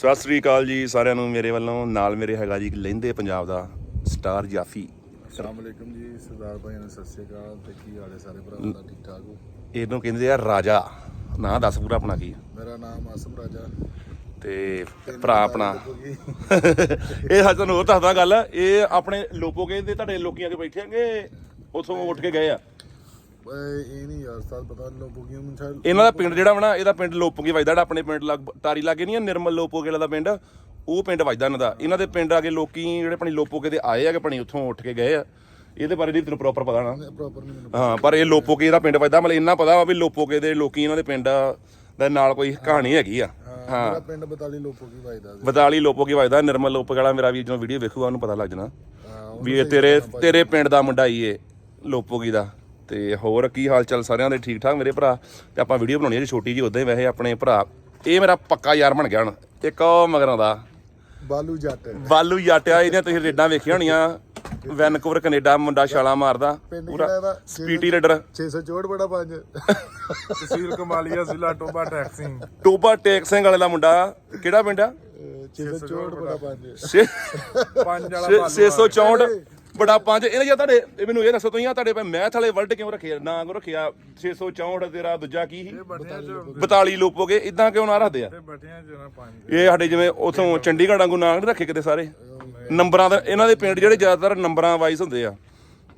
ਸਤਿ ਸ੍ਰੀ ਅਕਾਲ ਜੀ ਸਾਰਿਆਂ ਨੂੰ ਮੇਰੇ ਵੱਲੋਂ ਨਾਲ ਮੇਰੇ ਹੈਗਾ ਜੀ ਲਹਿੰਦੇ ਪੰਜਾਬ ਦਾ ਸਟਾਰ ਜਾਫੀ। ਅਸਲਾਮੁਅਲੈਕਮ ਜੀ ਸਰਦਾਰ ਭਾਈਆਂ ਨੂੰ ਸਤਿ ਸ਼੍ਰੀ ਅਕਾਲ ਤੇ ਕੀ ਹਾਲ ਹੈ ਸਾਰੇ ਭਰਾਵਾਂ ਦਾ ਠੀਕ ਠਾਕ ਹੋ? ਇਹਨੂੰ ਕਹਿੰਦੇ ਆ ਰਾਜਾ ਨਾਂ ਦੱਸ ਪੂਰਾ ਆਪਣਾ ਕੀ? ਆ? ਮੇਰਾ ਨਾਮ ਆਸਮ ਰਾਜਾ। ਤੇ ਭਰਾ ਆਪਣਾ। ਇਹ ਹਜੇ ਤੁਹਾਨੂੰ ਹੋਰ ਦੱਸਦਾ ਗੱਲ ਇਹ ਆਪਣੇ ਲੋਪੋ ਕਹਿੰਦੇ ਤੁਹਾਡੇ ਲੋਕੀਆਂ ਕੇ ਬੈਠੇਗੇ ਉਥੋਂ ਉੱਠ ਕੇ ਗਏ ਆ। ਇਹ ਨਹੀਂ ਯਾਰ ਸਾਲ ਪਤਾ ਨਹੀਂ ਲੋਗੋ ਕੀ ਮੁੰਛਾ ਇਹਨਾਂ ਦਾ ਪਿੰਡ ਜਿਹੜਾ ਵਾ ਨਾ ਇਹਦਾ ਪਿੰਡ ਲੋਪੋਗੇ ਵੱਜਦਾ ਜਿਹੜਾ ਆਪਣੇ ਪਿੰਡ ਲੱਗ ਤਾਰੀ ਲਾਗੇ ਨਹੀਂ ਆ ਨਿਰਮਲ ਲੋਪੋਗੇ ਦਾ ਪਿੰਡ ਉਹ ਪਿੰਡ ਵੱਜਦਾ ਇਹਨਾਂ ਦਾ। ਇਹਨਾਂ ਦੇ ਪਿੰਡ ਆ ਕੇ ਲੋਕੀ ਜਿਹੜੇ ਆਪਣੀ ਲੋਪੋਗੇ ਦੇ ਆਏ ਆ ਕਿ ਆਪਣੀ ਉੱਥੋਂ ਉੱਠ ਕੇ ਗਏ ਆ। ਇਹਦੇ ਬਾਰੇ ਨਹੀਂ ਤੈਨੂੰ ਪ੍ਰੋਪਰ ਪਤਾ ਨਾ। ਪ੍ਰੋਪਰ ਨਹੀਂ ਮੈਨੂੰ ਹਾਂ ਪਰ ਇਹ ਲੋਪੋਕੇ ਦਾ ਪਿੰਡ ਵੱਜਦਾ ਮਤਲਬ ਇੰਨਾ ਪਤਾ ਵਾ ਵੀ ਲੋਪੋਕੇ ਦੇ ਲੋਕੀ ਇਹਨਾਂ ਦੇ ਪਿੰਡ ਦੇ ਨਾਲ ਕੋਈ ਕਹਾਣੀ ਹੈਗੀ ਆ। ਹਾਂ ਮੇਰਾ ਪਿੰਡ ਬਤਾਲੀ ਕੀ ਵਜਦਾ ਸੀ। ਬਦਾਲੀ ਲੋਪੋਕੇ ਵੱਜਦਾ ਨਿਰਮਲ ਲੋਪੋਕੇ ਵਾਲਾ ਮੇਰਾ ਵੀ ਜਦੋਂ ਵੀਡੀਓ ਵੇਖੂਗਾ ਉਹਨੂੰ ਪਤਾ ਲੱਗ ਜਾਣਾ ਹਾਂ ਵੀ ਇਹ ਤੇਰੇ ਤੇਰੇ ਪਿੰਡ ਦਾ ਮੁੰਡਾ ਹੀ ਏ ਲੋਪੋਗੀ ਦਾ। ਤੇ ਹੋਰ ਕੀ ਹਾਲ ਚਾਲ ਸਾਰਿਆਂ ਦੇ? ਠੀਕ ਠਾਕ ਮੇਰੇ ਭਰਾ? ਤੇ ਆਪਾਂ ਵੀਡੀਓ ਬਣਾਉਣੀ ਹੈ ਛੋਟੀ ਜੀ ਉਦਾਂ ਹੀ ਵੈਸੇ ਆਪਣੇ ਭਰਾ। ਇਹ ਮੇਰਾ ਪੱਕਾ ਯਾਰ ਬਣ ਗਿਆ ਹੁਣ। ਇੱਕ ਉਹ ਮਗਰਾਂ ਦਾ। ਬਾਲੂ ਜੱਟ। ਬਾਲੂ ਯਾਟਿਆ ਇਹਦੀਆਂ ਤੁਸੀਂ ਰੇਡਾਂ ਵੇਖੀਆਂ ਹੋਣੀਆਂ। ਵੈਨਕੂਵਰ ਕੈਨੇਡਾ ਮੁੰਡਾ ਛਾਲਾ ਮਾਰਦਾ। ਪੂਰਾ? ਸਪੀਟੀ ਰੇਡਰ। 664 ਬੜਾ ਪੰਜ। ਤਹਿਸੀਲ ਕਮਾਲੀਆ ਜ਼ਿਲ੍ਹਾ ਟੋਬਾ ਟੈਕਸਿੰਗ। ਟੋਬਾ ਟੇਕ ਸਿੰਘ ਵਾਲੇ ਦਾ ਮੁੰਡਾ। ਕਿਹੜਾ ਪਿੰਡ ਆ? 664 ਬੜਾ ਪੰਜ। ਛੇ- ਪੰਜ ਵਾਲਾ ਛੇ- 664 ਬੜਾ ਪੰਜ ਇਹ ਜਾਂ ਤੁਹਾਡੇ ਇਹ ਮੈਨੂੰ ਇਹ ਦੱਸੋ ਤੁਸੀਂ ਆ ਤੁਹਾਡੇ ਮੈਥ ਵਾਲੇ ਵਰਡ ਕਿਉਂ ਰੱਖੇ ਨਾਂ ਕਿਉਂ ਰੱਖਿਆ? 664 ਤੇਰਾ ਦੂਜਾ ਕੀ ਸੀ? ਬਟਿਆਂ ਚ 42 ਲੋਪੋਗੇ ਇਦਾਂ ਕਿਉਂ ਨਾ ਰੱਖਦੇ ਆ? ਤੇ ਬਟਿਆਂ ਚ ਨਾ ਪੰਜ। ਇਹ ਸਾਡੇ ਜਿਵੇਂ ਉਥੋਂ ਚੰਡੀਗੜ੍ਹ ਵਾਂਗੂ ਨਾਂ ਨਹੀਂ ਰੱਖੇ ਕਿਤੇ ਸਾਰੇ? ਨੰਬਰਾਂ ਦਾ ਇਹਨਾਂ ਦੇ ਪਿੰਡ ਜਿਹੜੇ ਜ਼ਿਆਦਾਤਰ ਨੰਬਰਾਂ ਵਾਈਜ਼ ਹੁੰਦੇ ਆ।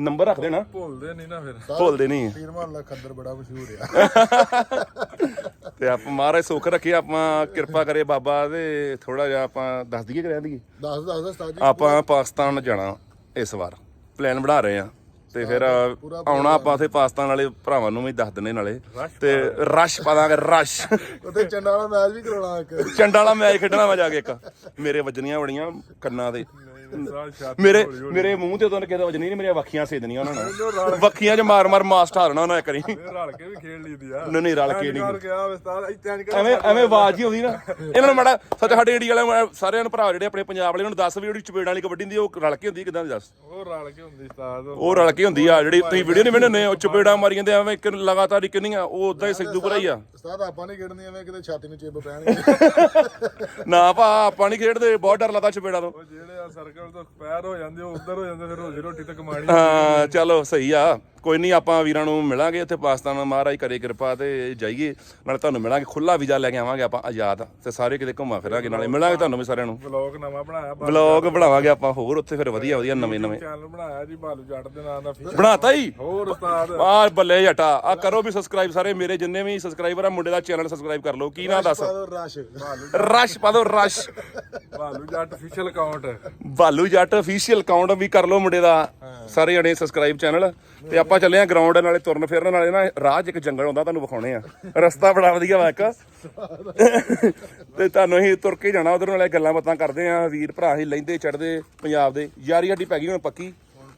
ਨੰਬਰ ਰੱਖਦੇ ਨਾ। ਭੁੱਲਦੇ ਨਹੀਂ ਨਾ ਫਿਰ। ਭੁੱਲਦੇ ਨਹੀਂ ਪੀਰ ਮਹੱਲਾ ਖੱਦਰ ਬੜਾ ਮਸ਼ਹੂਰ ਆ। ਤੇ ਆਪਾਂ ਮਹਾਰਾਜ ਸੁੱਖ ਰੱਖੇ ਆਪਾਂ ਕਿਰਪਾ ਕਰੇ ਬਾਬਾ ਤੇ ਥੋੜਾ ਜਿਹਾ ਆਪਾਂ ਦੱਸ ਦਈਏ ਕਿ ਰਹਿ ਦਈਏ? ਦੱਸ ਦੱਸ ਜੀ ਆਪਾਂ ਪਾਕਿਸਤਾਨ ਜਾਣਾ। ਇਸ ਵਾਰ। ਪਲਾਨ ਬਣਾ ਰਹੇ ਆ ਤੇ ਫਿਰ ਆਉਣਾ ਆਪਾਂ ਉਥੇ ਪਾਕਿਸਤਾਨ ਵਾਲੇ ਭਰਾਵਾਂ ਨੂੰ ਵੀ ਦੱਸ ਦਿੰਨੇ ਨਾਲੇ। ਤੇ ਰਸ਼ ਪਾ ਦਾਂਗੇ ਰਸ਼ ਉੱਥੇ ਚੰਡਾ ਵਾਲਾ ਮੈਚ ਵੀ ਕਰਾਉਣਾ ਇੱਕ। ਚੰਡਾ ਵਾਲਾ ਮੈਚ ਖੇਡਣਾ ਮੈਂ ਜਾ ਕੇ ਇੱਕ। ਮੇਰੇ ਵੱਜਣੀਆਂ ਬੜੀਆਂ ਕੰਨਾਂ ਤੇ। ਛੱਤ ਮੇਰੇ ਮੇਰੇ ਮੂੰਹ ਤੇ ਉਦੋਂ ਕਿਤੇ ਵਜਣੀ ਨਹੀਂ ਮੇਰੀਆਂ ਵੱਖੀਆਂ ਸੇਦਣੀਆਂ ਉਹਨਾਂ ਨੇ ਵੱਖੀਆਂ 'ਚ ਮਾਰ ਮਾਰ ਮਾਸ ਠਾਰਨਾ ਉਹਨਾਂ ਨੇ ਕਰੀ। ਇਹ ਰਲ ਕੇ ਵੀ ਖੇਡ ਲਈਦੀ ਆ। ਨਹੀਂ ਨਹੀਂ ਰਲ ਕੇ ਨਹੀਂ। ਕਰ ਗਿਆ ਵਿਸਤਾਰ ਇੱਥੇ ਨਹੀਂ ਐਵੇਂ ਐਵੇਂ ਆਵਾਜ਼ ਹੀ ਆਉਂਦੀ ਨਾ। ਇਹਨਾਂ ਨੂੰ ਮਾੜਾ ਸੱਚ ਸਾਡੇ ਇੰਡੀਆ ਵਾਲੇ ਸਾਰਿਆਂ ਨੂੰ ਭਰਾ ਜਿਹੜੇ ਆਪਣੇ ਪੰਜਾਬ ਵਾਲੇ ਉਹਨਾਂ ਨੂੰ ਦੱਸ ਵੀ ਜਿਹੜੀ ਚਪੇੜਾਂ ਵਾਲੀ ਕਬੱਡੀ ਹੁੰਦੀ ਉਹ ਰਲ ਕੇ ਹੁੰਦੀ ਕਿਦਾਂ ਦੱਸ? ਉਹ ਰਲ ਕੇ ਹੁੰਦੀ ਉਸਤਾਦ। ਉਹ ਰਲ ਕੇ ਹੁੰਦੀ ਆ ਜਿਹੜੀ ਤੁਸੀਂ ਵੀਡੀਓ ਨਹੀਂ ਵੇਖਣੇ ਉਹ ਚਪੇੜਾਂ ਮਾਰੀ ਜਾਂਦੇ ਐਵੇਂ ਇੱਕ ਲਗਾਤਾਰ ਇੱਕ ਨਹੀਂ ਆ ਉਹ ਉਦਾਂ ਹੀ ਸਿੱਧੂਪੁਰਾ ਹੀ ਆ। ਉਸਤਾਦ ਆਪਾਂ ਨਹੀਂ ਖੇਡਣੀ ਐਵੇਂ ਕਿਤੇ ਛਾਤੀ ਨੂੰ ਚਿੱਬ ਪੈਣਗੇ। ਨਾ ਭਾ ਆਪਾਂ ਨਹੀਂ ਖੇਡਦੇ ਬਹੁਤ ਡਰ ਲੱਗਦਾ ਚਪੇੜਾਂ ਤੋਂ। ਉਹ ਜਿਹੜੇ ਆ ਸਰਕਲ ਤੋਂ ਪੈਰ ਹੋ ਜਾਂਦੇ ਉਹ ਉਧਰ ਹੋ ਜਾਂਦੇ, ਫਿਰ ਰੋਜੀ ਰੋਟੀ ਤੇ ਕਮਾਣੀ ਹਾਂ, ਚਲੋ, ਸਹੀ ਆ। ਕੋਈ ਨਹੀਂ ਆਪਾਂ ਵੀਰਾਂ ਨੂੰ ਮਿਲਾਂਗੇ ਉੱਥੇ ਪਾਕਿਸਤਾਨ ਮਹਾਰਾਜ ਕਰੇ ਕਿਰਪਾ ਤੇ ਜਾਈਏ ਨਾਲੇ ਤੁਹਾਨੂੰ ਮਿਲਾਂਗੇ ਖੁੱਲਾ ਵੀਜ਼ਾ ਲੈ ਕੇ ਆਵਾਂਗੇ ਆਪਾਂ ਆਜ਼ਾਦ। ਤੇ ਸਾਰੇ ਕਿਤੇ ਘੁੰਮਾ ਫਿਰਾਂਗੇ ਨਾਲੇ ਮਿਲਾਂਗੇ ਤੁਹਾਨੂੰ ਵੀ ਸਾਰਿਆਂ ਨੂੰ। ਵਲੌਗ ਨਵਾਂ ਬਣਾਇਆ ਵਲੌਗ ਬਣਾਵਾਂਗੇ ਆਪਾਂ ਹੋਰ ਉੱਥੇ ਫਿਰ ਵਧੀਆ ਵਧੀਆ ਨਵੇਂ ਨਵੇਂ। ਚੈਨਲ ਬਣਾਇਆ ਜੀ ਬਾਲੂ ਜੱਟ ਦੇ ਨਾਂ ਦਾ ਫੀਚਰ ਬਣਾਤਾ ਹੀ ਹੋਰ ਉਸਤਾਦ। ਆ ਬੱਲੇ ਜਟਾ ਆ ਕਰੋ ਵੀ ਸਬਸਕ੍ਰਾਈਬ ਸਾਰੇ ਮੇਰੇ ਜਿੰਨੇ ਵੀ ਸਬਸਕ੍ਰਾਈਬਰ ਆ ਮੁੰਡੇ ਦਾ ਚੈਨਲ ਸਬਸਕ੍ਰਾਈਬ ਕਰ ਲਓ। ਕੀ ਨਾਂ ਦੱਸ? ਰਸ਼। ਰਸ਼ ਪਾ ਦਿਓ ਰਸ਼। ਬਾਲੂ ਜੱਟ ਅਫੀਸ਼ੀਅਲ ਅਕਾਊਂਟ ਬਾਲੂ ਜੱਟ ਅਫੀਸ਼ੀਅਲ ਅਕਾਊਂਟ ਵੀ ਕਰ ਲਓ ਮੁੰਡੇ ਦਾ। ਸਾਰੇ ਜਣੇ ਸਬਸਕ੍ਰਾਈਬ ਚੈਨਲ ਤੇ ਆਪਾਂ ਚੱਲੇ ਆ ਗਰਾਊਂਡ ਨਾਲੇ ਤੁਰਨ ਫਿਰਨ ਨਾਲੇ ਨਾ ਰਾਹ 'ਚ ਇੱਕ ਜੰਗਲ ਆਉਂਦਾ ਤੁਹਾਨੂੰ ਵਿਖਾਉਣੇ ਆ। ਰਸਤਾ ਬੜਾ ਵਧੀਆ ਵਾ ਇੱਕ। ਤੇ ਤੁਹਾਨੂੰ ਅਸੀਂ ਤੁਰ ਕੇ ਜਾਣਾ, ਉਧਰ ਨਾਲੇ ਗੱਲਾਂ ਬਾਤਾਂ ਕਰਦੇ ਆ, ਵੀਰ ਭਰਾ ਅਸੀਂ ਲੈਂਦੇ ਚੜਦੇ ਪੰਜਾਬ ਦੇ, ਯਾਰੀ ਸਾਡੀ ਪੈ ਗਈ ਹੁਣ ਪੱਕੀ।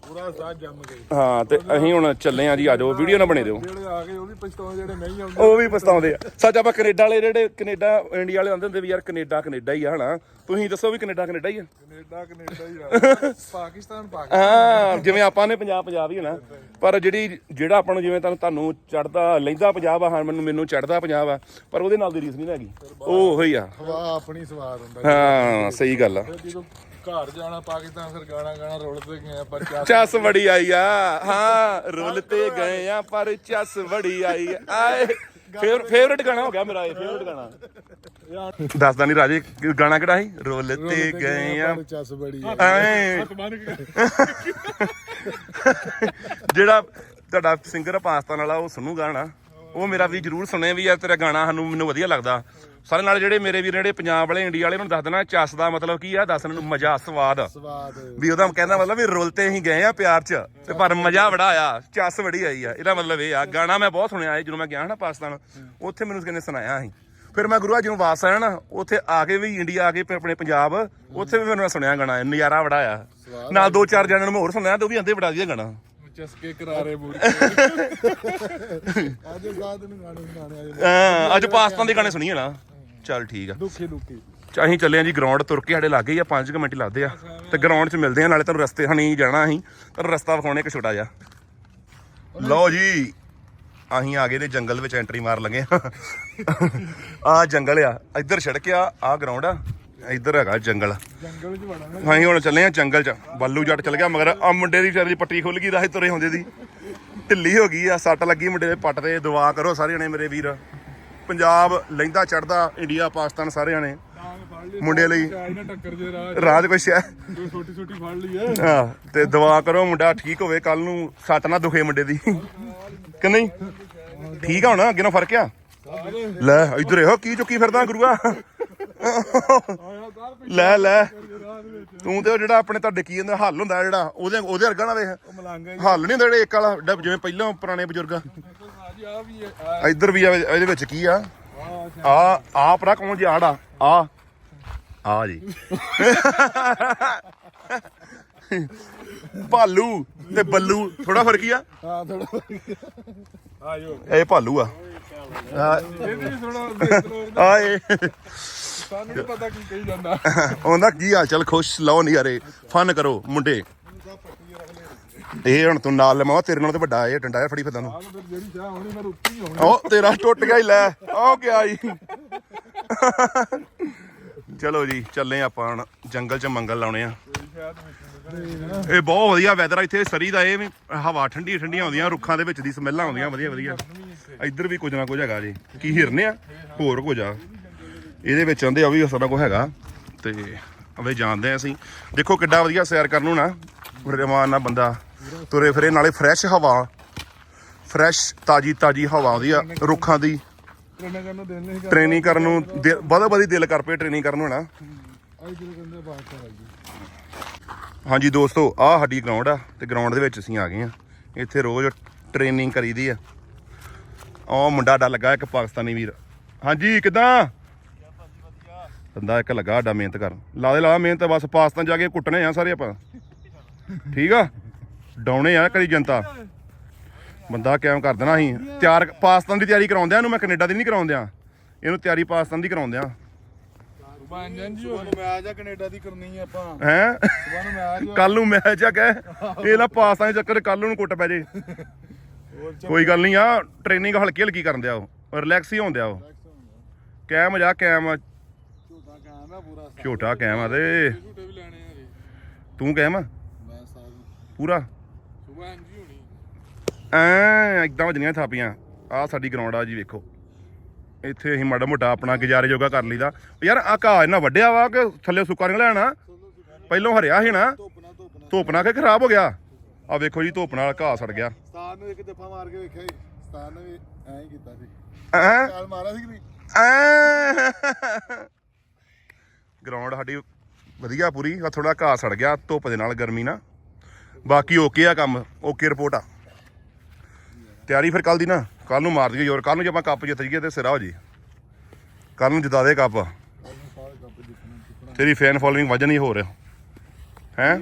ਪੂਰਾ ਜੰਮ ਹਾਂ ਤੇ ਅਸੀਂ ਹੁਣ ਚੱਲੇ ਆ ਜੀ ਆਜੋ ਵੀਡੀਓ ਨਾ ਬਣੇ ਦਿਓ। ਜਿਹੜੇ ਆ ਗਏ ਉਹ ਵੀ ਪਛਤਾਉਣ ਜਿਹੜੇ ਨਹੀਂ ਆਉਂਦੇ। ਉਹ ਵੀ ਪਛਤਾਉਂਦੇ ਆ। ਸੱਚ ਆਪਾਂ ਕੈਨੇਡਾ ਵਾਲੇ ਜਿਹੜੇ ਕੈਨੇਡਾ ਇੰਡੀਆ ਵਾਲੇ ਆਉਂਦੇ ਹੁੰਦੇ ਵੀ ਯਾਰ ਕੈਨੇਡਾ ਕੈਨੇਡਾ ਹੀ ਆ ਹਨਾ। ਤੁਸੀਂ ਦੱਸੋ ਵੀ ਕੈਨੇਡਾ ਕੈਨੇਡਾ ਹੀ ਆ। ਕੈਨੇਡਾ ਕੈਨੇਡਾ ਹੀ ਆ। ਪਾਕਿਸਤਾਨ ਪਾਕਿਸਤਾਨ। ਹਾਂ ਜਿਵੇਂ ਆਪਾਂ ਨੇ ਪੰਜਾਬ ਪੰਜਾਬ ਹੀ ਹੋਣਾ ਪਰ ਜਿਹੜੀ ਜਿਹੜਾ ਆਪਾਂ ਨੂੰ ਜਿਵੇਂ ਤੁਹਾਨੂੰ ਤੁਹਾਨੂੰ ਚੜਦਾ ਲੈਂਦਾ ਪੰਜਾਬ ਆ ਹਾਂ ਮੈਨੂੰ ਮੈਨੂੰ ਚੜਦਾ ਪੰਜਾਬ ਆ ਪਰ ਉਹਦੇ ਨਾਲ ਦੀ ਰੀਸ ਨਹੀਂ ਹੈਗੀ ਉਹ ਉਹੀ ਆ। ਹਵਾ ਆਪਣੀ ਸਵਾਦ ਹੁੰਦਾ। ਹਾਂ ਸਹੀ ਗੱਲ ਆ। ਘਰ ਜਾਣਾ ਪਾਕਿਸਤਾਨ ਫਿਰ ਗਾਣਾ ਗਾਣਾ ਰੋਲ ਤੇ ਗਏ ਆ? ਪਰ ਚੱਸ ਬੜੀ ਆਈ ਆ। ਹਾਂ ਰੁੱਲ ਤੇ ਗਏ ਆ ਪਰ ਚੱਸ ਬੜੀ ਆਈ ਆ। ਆਏ ਫੇਵਰਟ ਗਾਣਾ ਹੋ ਗਿਆ ਮੇਰਾ ਇਹ ਫੇਵਰਟ ਗਾਣਾ। ਦੱਸਦਾ ਨਹੀਂ ਰਾਜੇ ਕਿ ਗਾਣਾ ਕਿਹੜਾ ਸੀ? ਰੁੱਲ ਤੇ ਗਏ ਆ ਪਰ ਚੱਸ ਬੜੀ ਆ। ਐ ਜਿਹੜਾ ਤੁਹਾਡਾ ਸਿੰਗਰ ਪਾਕਿਸਤਾਨ ਵਾਲਾ ਉਹ ਸੁਣੂ ਗਾਣਾ। ਉਹ ਮੇਰਾ ਵੀ ਜਰੂਰ ਸੁਣੇ ਵੀ ਆ ਤੇਰਾ ਗਾਣਾ ਸਾਨੂੰ ਮੈਨੂੰ ਵਧੀਆ ਲੱਗਦਾ। ਸਾਰੇ ਨਾਲ ਜਿਹੜੇ ਮੇਰੇ ਵੀਰ ਜਿਹੜੇ ਪੰਜਾਬ ਵਾਲੇ ਇੰਡੀਆ ਵਾਲੇ ਮੈਨੂੰ ਦੱਸ ਦੇਣਾ ਚੱਸ ਦਾ ਮਤਲਬ ਕੀ ਆ ਦੱਸਣ ਨੂੰ ਮਜ਼ਾ ਸਵਾਦ। ਸਵਾਦ। ਵੀ ਉਹਦਾ ਕਹਿੰਦਾ ਮਤਲਬ ਵੀ ਰੁੱਲ ਤੇ ਅਸੀਂ ਗਏ ਆ ਪਿਆਰ ਚ ਤੇ ਪਰ ਮਜ਼ਾ ਬੜਾ ਆਇਆ ਚੱਸ ਬੜੀ ਆਈ ਆ। ਇਹਦਾ ਮਤਲਬ ਇਹ ਆ ਗਾਣਾ ਮੈਂ ਬਹੁਤ ਸੁਣਿਆ ਸੀ ਜਦੋਂ ਮੈਂ ਗਿਆ ਨਾ ਪਾਕਿਸਤਾਨ ਉੱਥੇ ਮੈਨੂੰ ਕਿਨੇ ਸੁਣਾਇਆ ਸੀ। ਫਿਰ ਮੈਂ ਗੁਰੂਆ ਜਦੋਂ ਵਾਪਸ ਆਇਆ ਨਾ ਉੱਥੇ ਆ ਕੇ ਵੀ ਇੰਡੀਆ ਆ ਕੇ ਆਪਣੇ ਪੰਜਾਬ ਉੱਥੇ ਵੀ ਮੈਨੂੰ ਸੁਣਿਆ ਗਾਣਾ ਨਜ਼ਾਰਾ ਬੜਾ ਆਇਆ ਨਾਲ ਦੋ ਚਾਰ ਜਣਿਆਂ ਨੂੰ ਮੈਂ ਹੋਰ ਸੁਣਿਆ ਤੇ ਉਹ ਵੀ ਅੰਦੇ ਬੜਾ ਵਧੀਆ ਗਾਣਾ। ਚਸਕੇ ਕਰਾਰੇ ਬੂਰ ਅੱਜ ਬਾਅਦ ਨੂੰ ਗਾਣੇ ਗਾਣੇ ਆ ਜਾਂਦੇ ਅੱਜ ਪਾਕਿਸਤਾਨ ਦੇ ਗਾਣੇ ਸੁਣੀਏ ਨਾ ਚੱਲ ਠੀਕ ਆ। ਦੁੱਖੀ ਦੁੱਖੀ। ਚ ਅਸੀਂ ਚੱਲੇ ਆ ਜੀ ਗਰਾਊਂਡ ਤੁਰ ਕੇ ਸਾਡੇ ਲੱਗੇ ਆ 5 ਮਿੰਟ ਹੀ ਲੱਗਦੇ ਆ। ਤੇ ਗਰਾਊਂਡ 'ਚ ਮਿਲਦੇ ਆ ਨਾਲੇ ਤੁਹਾਨੂੰ ਰਸਤੇ ਹਣੀ ਜਾਣਾ ਅਸੀਂ। ਤੁਹਾਨੂੰ ਰਸਤਾ ਵਿਖਾਉਣੇ ਇੱਕ ਛੋਟਾ ਜਿਹਾ। ਲਓ ਜੀ ਅਸੀਂ ਆ ਗਏ ਨੇ ਜੰਗਲ ਵਿੱਚ ਐਂਟਰੀ ਮਾਰ ਲਗੇ ਆ। ਜੰਗਲ ਆ ਇੱਧਰ ਸੜਕ ਆ ਆ ਗਰਾਊਂਡ ਆ। ਇੱਧਰ ਹੈਗਾ ਜੰਗਲ। ਜੰਗਲ 'ਚ ਵੜਾਂਗੇ ਅਸੀਂ ਹੁਣ ਚੱਲੇ ਆ ਜੰਗਲ 'ਚ। ਬੱਲੂ ਜੱਟ ਚੱਲ ਗਿਆ ਮਗਰ। ਆ ਮੁੰਡੇ ਦੀ ਵਿਚਾਰੇ ਦੀ ਪੱਟੀ ਖੁੱਲ ਗਈ ਰਾਹ ਤੁਰੇ ਹੁੰਦੇ ਦੀ। ਢਿੱਲੀ ਹੋ ਗਈ ਆ ਸੱਟ ਲੱਗੀ ਮੁੰਡੇ ਦੇ ਪੱਟ ਤੇ। ਦੁਆ ਕਰੋ ਸਾਰੇ ਜਣੇ ਮੇਰੇ ਵੀਰ। ਪੰਜਾਬ ਲੈਂਦਾ ਚੜਦਾ ਇੰਡੀਆ ਪਾਕਿਸਤਾਨ ਸਾਰੇ ਜਣੇ। ਮੁੰਡੇ ਲਈ। ਚਾਹ ਨਾ ਟੱਕਰ ਜੇ ਰਾਹ 'ਚ। ਰਾਹ 'ਚ ਕੋਈ ਸ਼ੈ ਕੋਈ ਛੋਟੀ ਛੋਟੀ ਫੜ ਲਈ ਐ। ਹਾਂ ਤੇ ਦੁਆ ਕਰੋ ਮੁੰਡਾ ਠੀਕ ਹੋਵੇ ਕੱਲ ਨੂੰ ਸੱਟ ਨਾ ਦੁਖੇ ਮੁੰਡੇ ਦੀ। ਕਿ ਨਹੀਂ? ਠੀਕ ਆ ਹੁਣ ਅੱਗੇ ਨਾਲ ਫ਼ਰਕ ਆ? ਲੈ ਇੱਧਰ ਇਹੋ ਕੀ ਚੁੱਕੀ ਫਿਰਦਾ ਗੁਰੂਆ। ਲੈ ਲੈ। ਤੂੰ ਤੇ ਉਹ ਜਿਹੜਾ ਆਪਣੇ ਤੁਹਾਡੇ ਕੀ ਕਹਿੰਦੇ ਹੱਲ ਹੁੰਦਾ ਜਿਹੜਾ ਉਹਦੇ ਉਹਦੇ ਵਰਗਾ ਨਾ ਵੇਖ। ਹੱਲ ਨਹੀਂ ਹੁੰਦਾ ਜਿਹੜੇ ਇੱਕ ਵਾਲਾ ਜਿਹੜਾ ਜਿਵੇਂ ਪਹਿਲਾਂ ਪੁਰਾਣੇ ਬਜ਼ੁਰਗ। ਇੱਧਰ ਵੀ ਆ ਇਹਦੇ ਵਿੱਚ ਕੀ ਆ? ਆ ਆ ਆ ਪਰਾ ਕੌਣ ਜੀ? ਆੜਾ। ਆ। ਆ ਜੀ। ਭਾਲੂ ਤੇ ਬੱਲੂ। ਥੋੜਾ ਫ਼ਰਕ ਹੀ ਆ। ਹਾਂ ਥੋੜਾ ਆ। ਜੋ ਇਹ ਭਾਲੂ ਆ। ਆ। ਇਹ ਵੀ ਥੋੜਾ ਦੇਖ ਲੋ ਆ ਇਹ ਸਾਨੂੰ ਨੀ ਪਤਾ ਕੀ ਕਹੀ ਜਾਂਦਾ। ਉਹਦਾ ਕੀ ਹਾਲ ਚਾਲ ਖੁਸ਼ ਲਾਓ ਨਜ਼ਾਰੇ। ਫਨ ਕਰੋ ਮੁੰਡੇ। ਇਹ ਹੁਣ ਤੂੰ ਨਾਲ ਲਵਾਂ ਤੇਰੇ ਨਾਲ ਤੇ ਵੱਡਾ ਇਹ ਡੰਡਾ ਜਿਹਾ ਫੜੀ ਫਿਰਦਾ ਨੂੰ ਆਹ ਫਿਰ ਜਿਹੜੀ ਚਾਹ ਹੋਣੀ ਮੈਂ ਰੁੱਕੀ ਹੋਣੀ। ਉਹ ਤੇਰਾ ਟੁੱਟ ਗਿਆ ਹੀ ਲੈ ਉਹ ਗਿਆ ਜੀ ਚਲੋ ਜੀ ਚੱਲੇ ਆਪਾਂ ਹੁਣ ਜੰਗਲ 'ਚ ਮੰਗਲ ਲਾਉਣੇ ਆ। ਇਹ ਬਹੁਤ ਵਧੀਆ ਵੈਦਰ ਆ ਇੱਥੇ ਸਰੀ ਦਾ ਇਹ ਵੀ ਹਵਾ ਠੰਡੀ ਠੰਡੀਆਂ ਆਉਂਦੀਆਂ ਰੁੱਖਾਂ ਦੇ ਵਿੱਚ ਦੀ ਸਮੈਲਾਂ ਆਉਂਦੀਆਂ ਵਧੀਆ ਵਧੀਆ। ਇੱਧਰ ਵੀ ਕੁਝ ਨਾ ਕੁਝ ਹੈਗਾ ਜੀ ਕੀ ਹਿਰਨੇ ਆ ਹੋਰ ਕੁਝ ਆ। ਇਹਦੇ ਵਿੱਚ ਆਂਦੇ ਆ ਵੀ ਸਾਰਾ ਕੁਝ ਹੈਗਾ। ਤੇ ਅਵੇ ਜਾਣਦੇ ਆ ਅਸੀਂ। ਦੇਖੋ ਕਿੱਡਾ ਵਧੀਆ ਸੈਰ ਕਰਨ ਨੂੰ ਨਾ, ਰਮਾਨ ਨਾਲ ਬੰਦਾ ਤੁਰੇ ਫਿਰੇ, ਨਾਲੇ ਫਰੈਸ਼ ਹਵਾ। ਫਰੈਸ਼ ਤਾਜੀ ਤਾਜੀ ਹਵਾ ਆਉਂਦੀ ਆ, ਰੁੱਖਾਂ ਦੀ। ਟ੍ਰੇਨਿੰਗ ਕਰਨ ਨੂੰ ਦੇਣ ਨਹੀਂ ਦਿਲ- ਕਰ ਪਏ ਟ੍ਰੇਨਿੰਗ ਕਰਨ ਨੂੰ ਨਾ। ਹਾਂਜੀ ਦੋਸਤੋ, ਆਹ ਸਾਡੀ ਗਰਾਊਂਡ ਆ, ਤੇ ਗਰਾਊਂਡ ਦੇ ਵਿੱਚ ਅਸੀਂ ਆ ਗਏ ਆ। ਇੱਥੇ ਰੋਜ਼ ਟ੍ਰੇਨਿੰਗ ਕਰੀਦੀ ਆ। ਉਹ ਮੁੰਡਾ ਡਾ ਲੱਗਾ, ਇੱਕ ਪਾਕਿਸਤਾਨੀ ਵੀਰ। ਹਾਂਜੀ, ਕਿਦਾਂ? ਬੰਦਾ ਇੱਕ ਲੱਗਾ ਡਾ ਮਿਹਨਤ ਕਰਨ। ਲਾ ਦੇ ਲਾ ਮਿਹਨਤ ਬਸ ਪਾਕਿਸਤਾਨ ਜਾ ਕੇ ਕੁੱਟਣੇ ਆ ਸਾਰੇ ਆਪਾਂ। ਠੀਕ ਆ? ਡਾਉਣੇ ਆ ਕਰੀ ਜਨਤਾ। ਬੰਦਾ ਕਿਵੇਂ ਕਰ ਦੇਣਾ ਅਸੀਂ। ਤਿਆਰ ਪਾਕਿਸਤਾਨ ਦੀ ਤਿਆਰੀ ਕਰਾਉਂਦੇ ਆ ਇਹਨੂੰ ਮੈਂ ਕੈਨੇਡਾ ਦੀ ਨਹੀਂ ਕਰਾਉਂਦੇ ਆ ਇਹਨੂੰ ਤਿਆਰੀ ਪਾਕਿਸਤਾਨ ਦੀ ਕਰਾਉਂਦੇ ਆ ਬਣ ਜਾਂ ਜੀ ਤੁਹਾਨੂੰ ਮੈਚ ਆ ਕੈਨੇਡਾ ਦੀ ਕਰਨੀ ਆਪਾਂ। ਹੈ? ਕੱਲ ਨੂੰ ਮੈਚ ਆ। ਕਹਿ। ਇਹ ਨਾ ਪਾਕਿਸਤਾਨ ਦੇ ਚੱਕਰ ਕੱਲ ਨੂੰ ਕੁੱਟ ਪੈ ਜੇ। ਕੋਈ ਗੱਲ ਨਹੀਂ ਆ ਟ੍ਰੇਨਿੰਗ ਹਲਕੀ ਹਲਕੀ ਕਰਨ ਦਿਆ ਉਹ। ਰਿਲੈਕਸ ਹੀ ਹੁੰਦਿਆ ਉਹ। ਕੈਮ ਜਾ ਕੈਮ ਆ ਪੂਰਾ ਝੋਟਾ ਆ ਤੇ। ਝੂਟੇ ਵੀ ਲੈਣੇ ਆ ਜੀ ਤੂੰ ਕੈਮ ਆ? ਮੈਂ ਸਾਲ ਪੂਰਾ? ਜੀ ਹੋਣੀ। ਐ ਇਦਾਂ ਵਜਣੀਆਂ ਥਾਪੀਆਂ। ਆ ਸਾਡੀ ਗਰਾਊਂਡ ਆ ਜੀ ਵੇਖੋ। ਇੱਥੇ ਅਸੀਂ ਮਾੜਾ ਮੋਟਾ ਆਪਣਾ ਗੁਜ਼ਾਰੇ ਜੋਗਾ ਕਰ ਲਈਦਾ। ਯਾਰ ਆ ਘਾਹ ਇੰਨਾ ਵੱਡਿਆ ਵਾ ਕਿ ਥੱਲੇ ਸੁੱਕਾ ਨਿਕਲਿਆ ਨਾ ਪਹਿਲੋਂ ਹਰਿਆ ਸੀ ਨਾ। ਧੁੱਪਣਾ ਧੁੱਪਣਾ ਧੁੱਪ ਨਾਲ। ਕਿ ਖਰਾਬ ਹੋ ਗਿਆ? ਆ ਵੇਖੋ ਜੀ ਧੁੱਪ ਨਾਲ ਘਾਹ ਸੜ ਗਿਆ। ਸਤਾਨ ਨੂੰ ਇੱਕ ਦਫਾ ਮਾਰ ਕੇ ਵੇਖਿਆ ਸੀ ਸਤਾਨ ਨੇ ਵੀ ਐਂ ਹੀ ਕੀਤਾ ਸੀ। ਐ? ਕਾਲ ਮਾਰਿਆ ਸੀ ਕਿ ਨਹੀਂ? ਗਰਾਊਂਡ ਸਾਡੀ ਵਧੀਆ ਪੂਰੀ ਆ ਥੋੜਾ ਘਾਹ ਸੜ ਗਿਆ ਧੁੱਪ ਦੇ ਨਾਲ ਗਰਮੀ ਨਾਲ ਬਾਕੀ ਓਕੇ ਆ ਕੰਮ ਓਕੇ ਰਿਪੋਰਟ ਆ। ਤਿਆਰੀ ਫਿਰ ਕੱਲ ਦੀ ਨਾ ਕੱਲ ਨੂੰ ਮਾਰ ਦਈਏ ਜ਼ੋਰ ਕੱਲ ਨੂੰ ਜੇ ਆਪਾਂ ਕੱਪ ਜਿੱਤ ਜੀਏ ਤੇ ਸਿਰਾ ਹੋ ਜੀ ਕੱਲ ਨੂੰ ਜਿਤਾ ਦੇ ਕੱਪ। ਤੇਰੀ ਫੈਨ ਫੋਲੋਇੰਗ ਵਜਨ ਹੀ? ਹੋ ਰਿਹਾ ਹੈ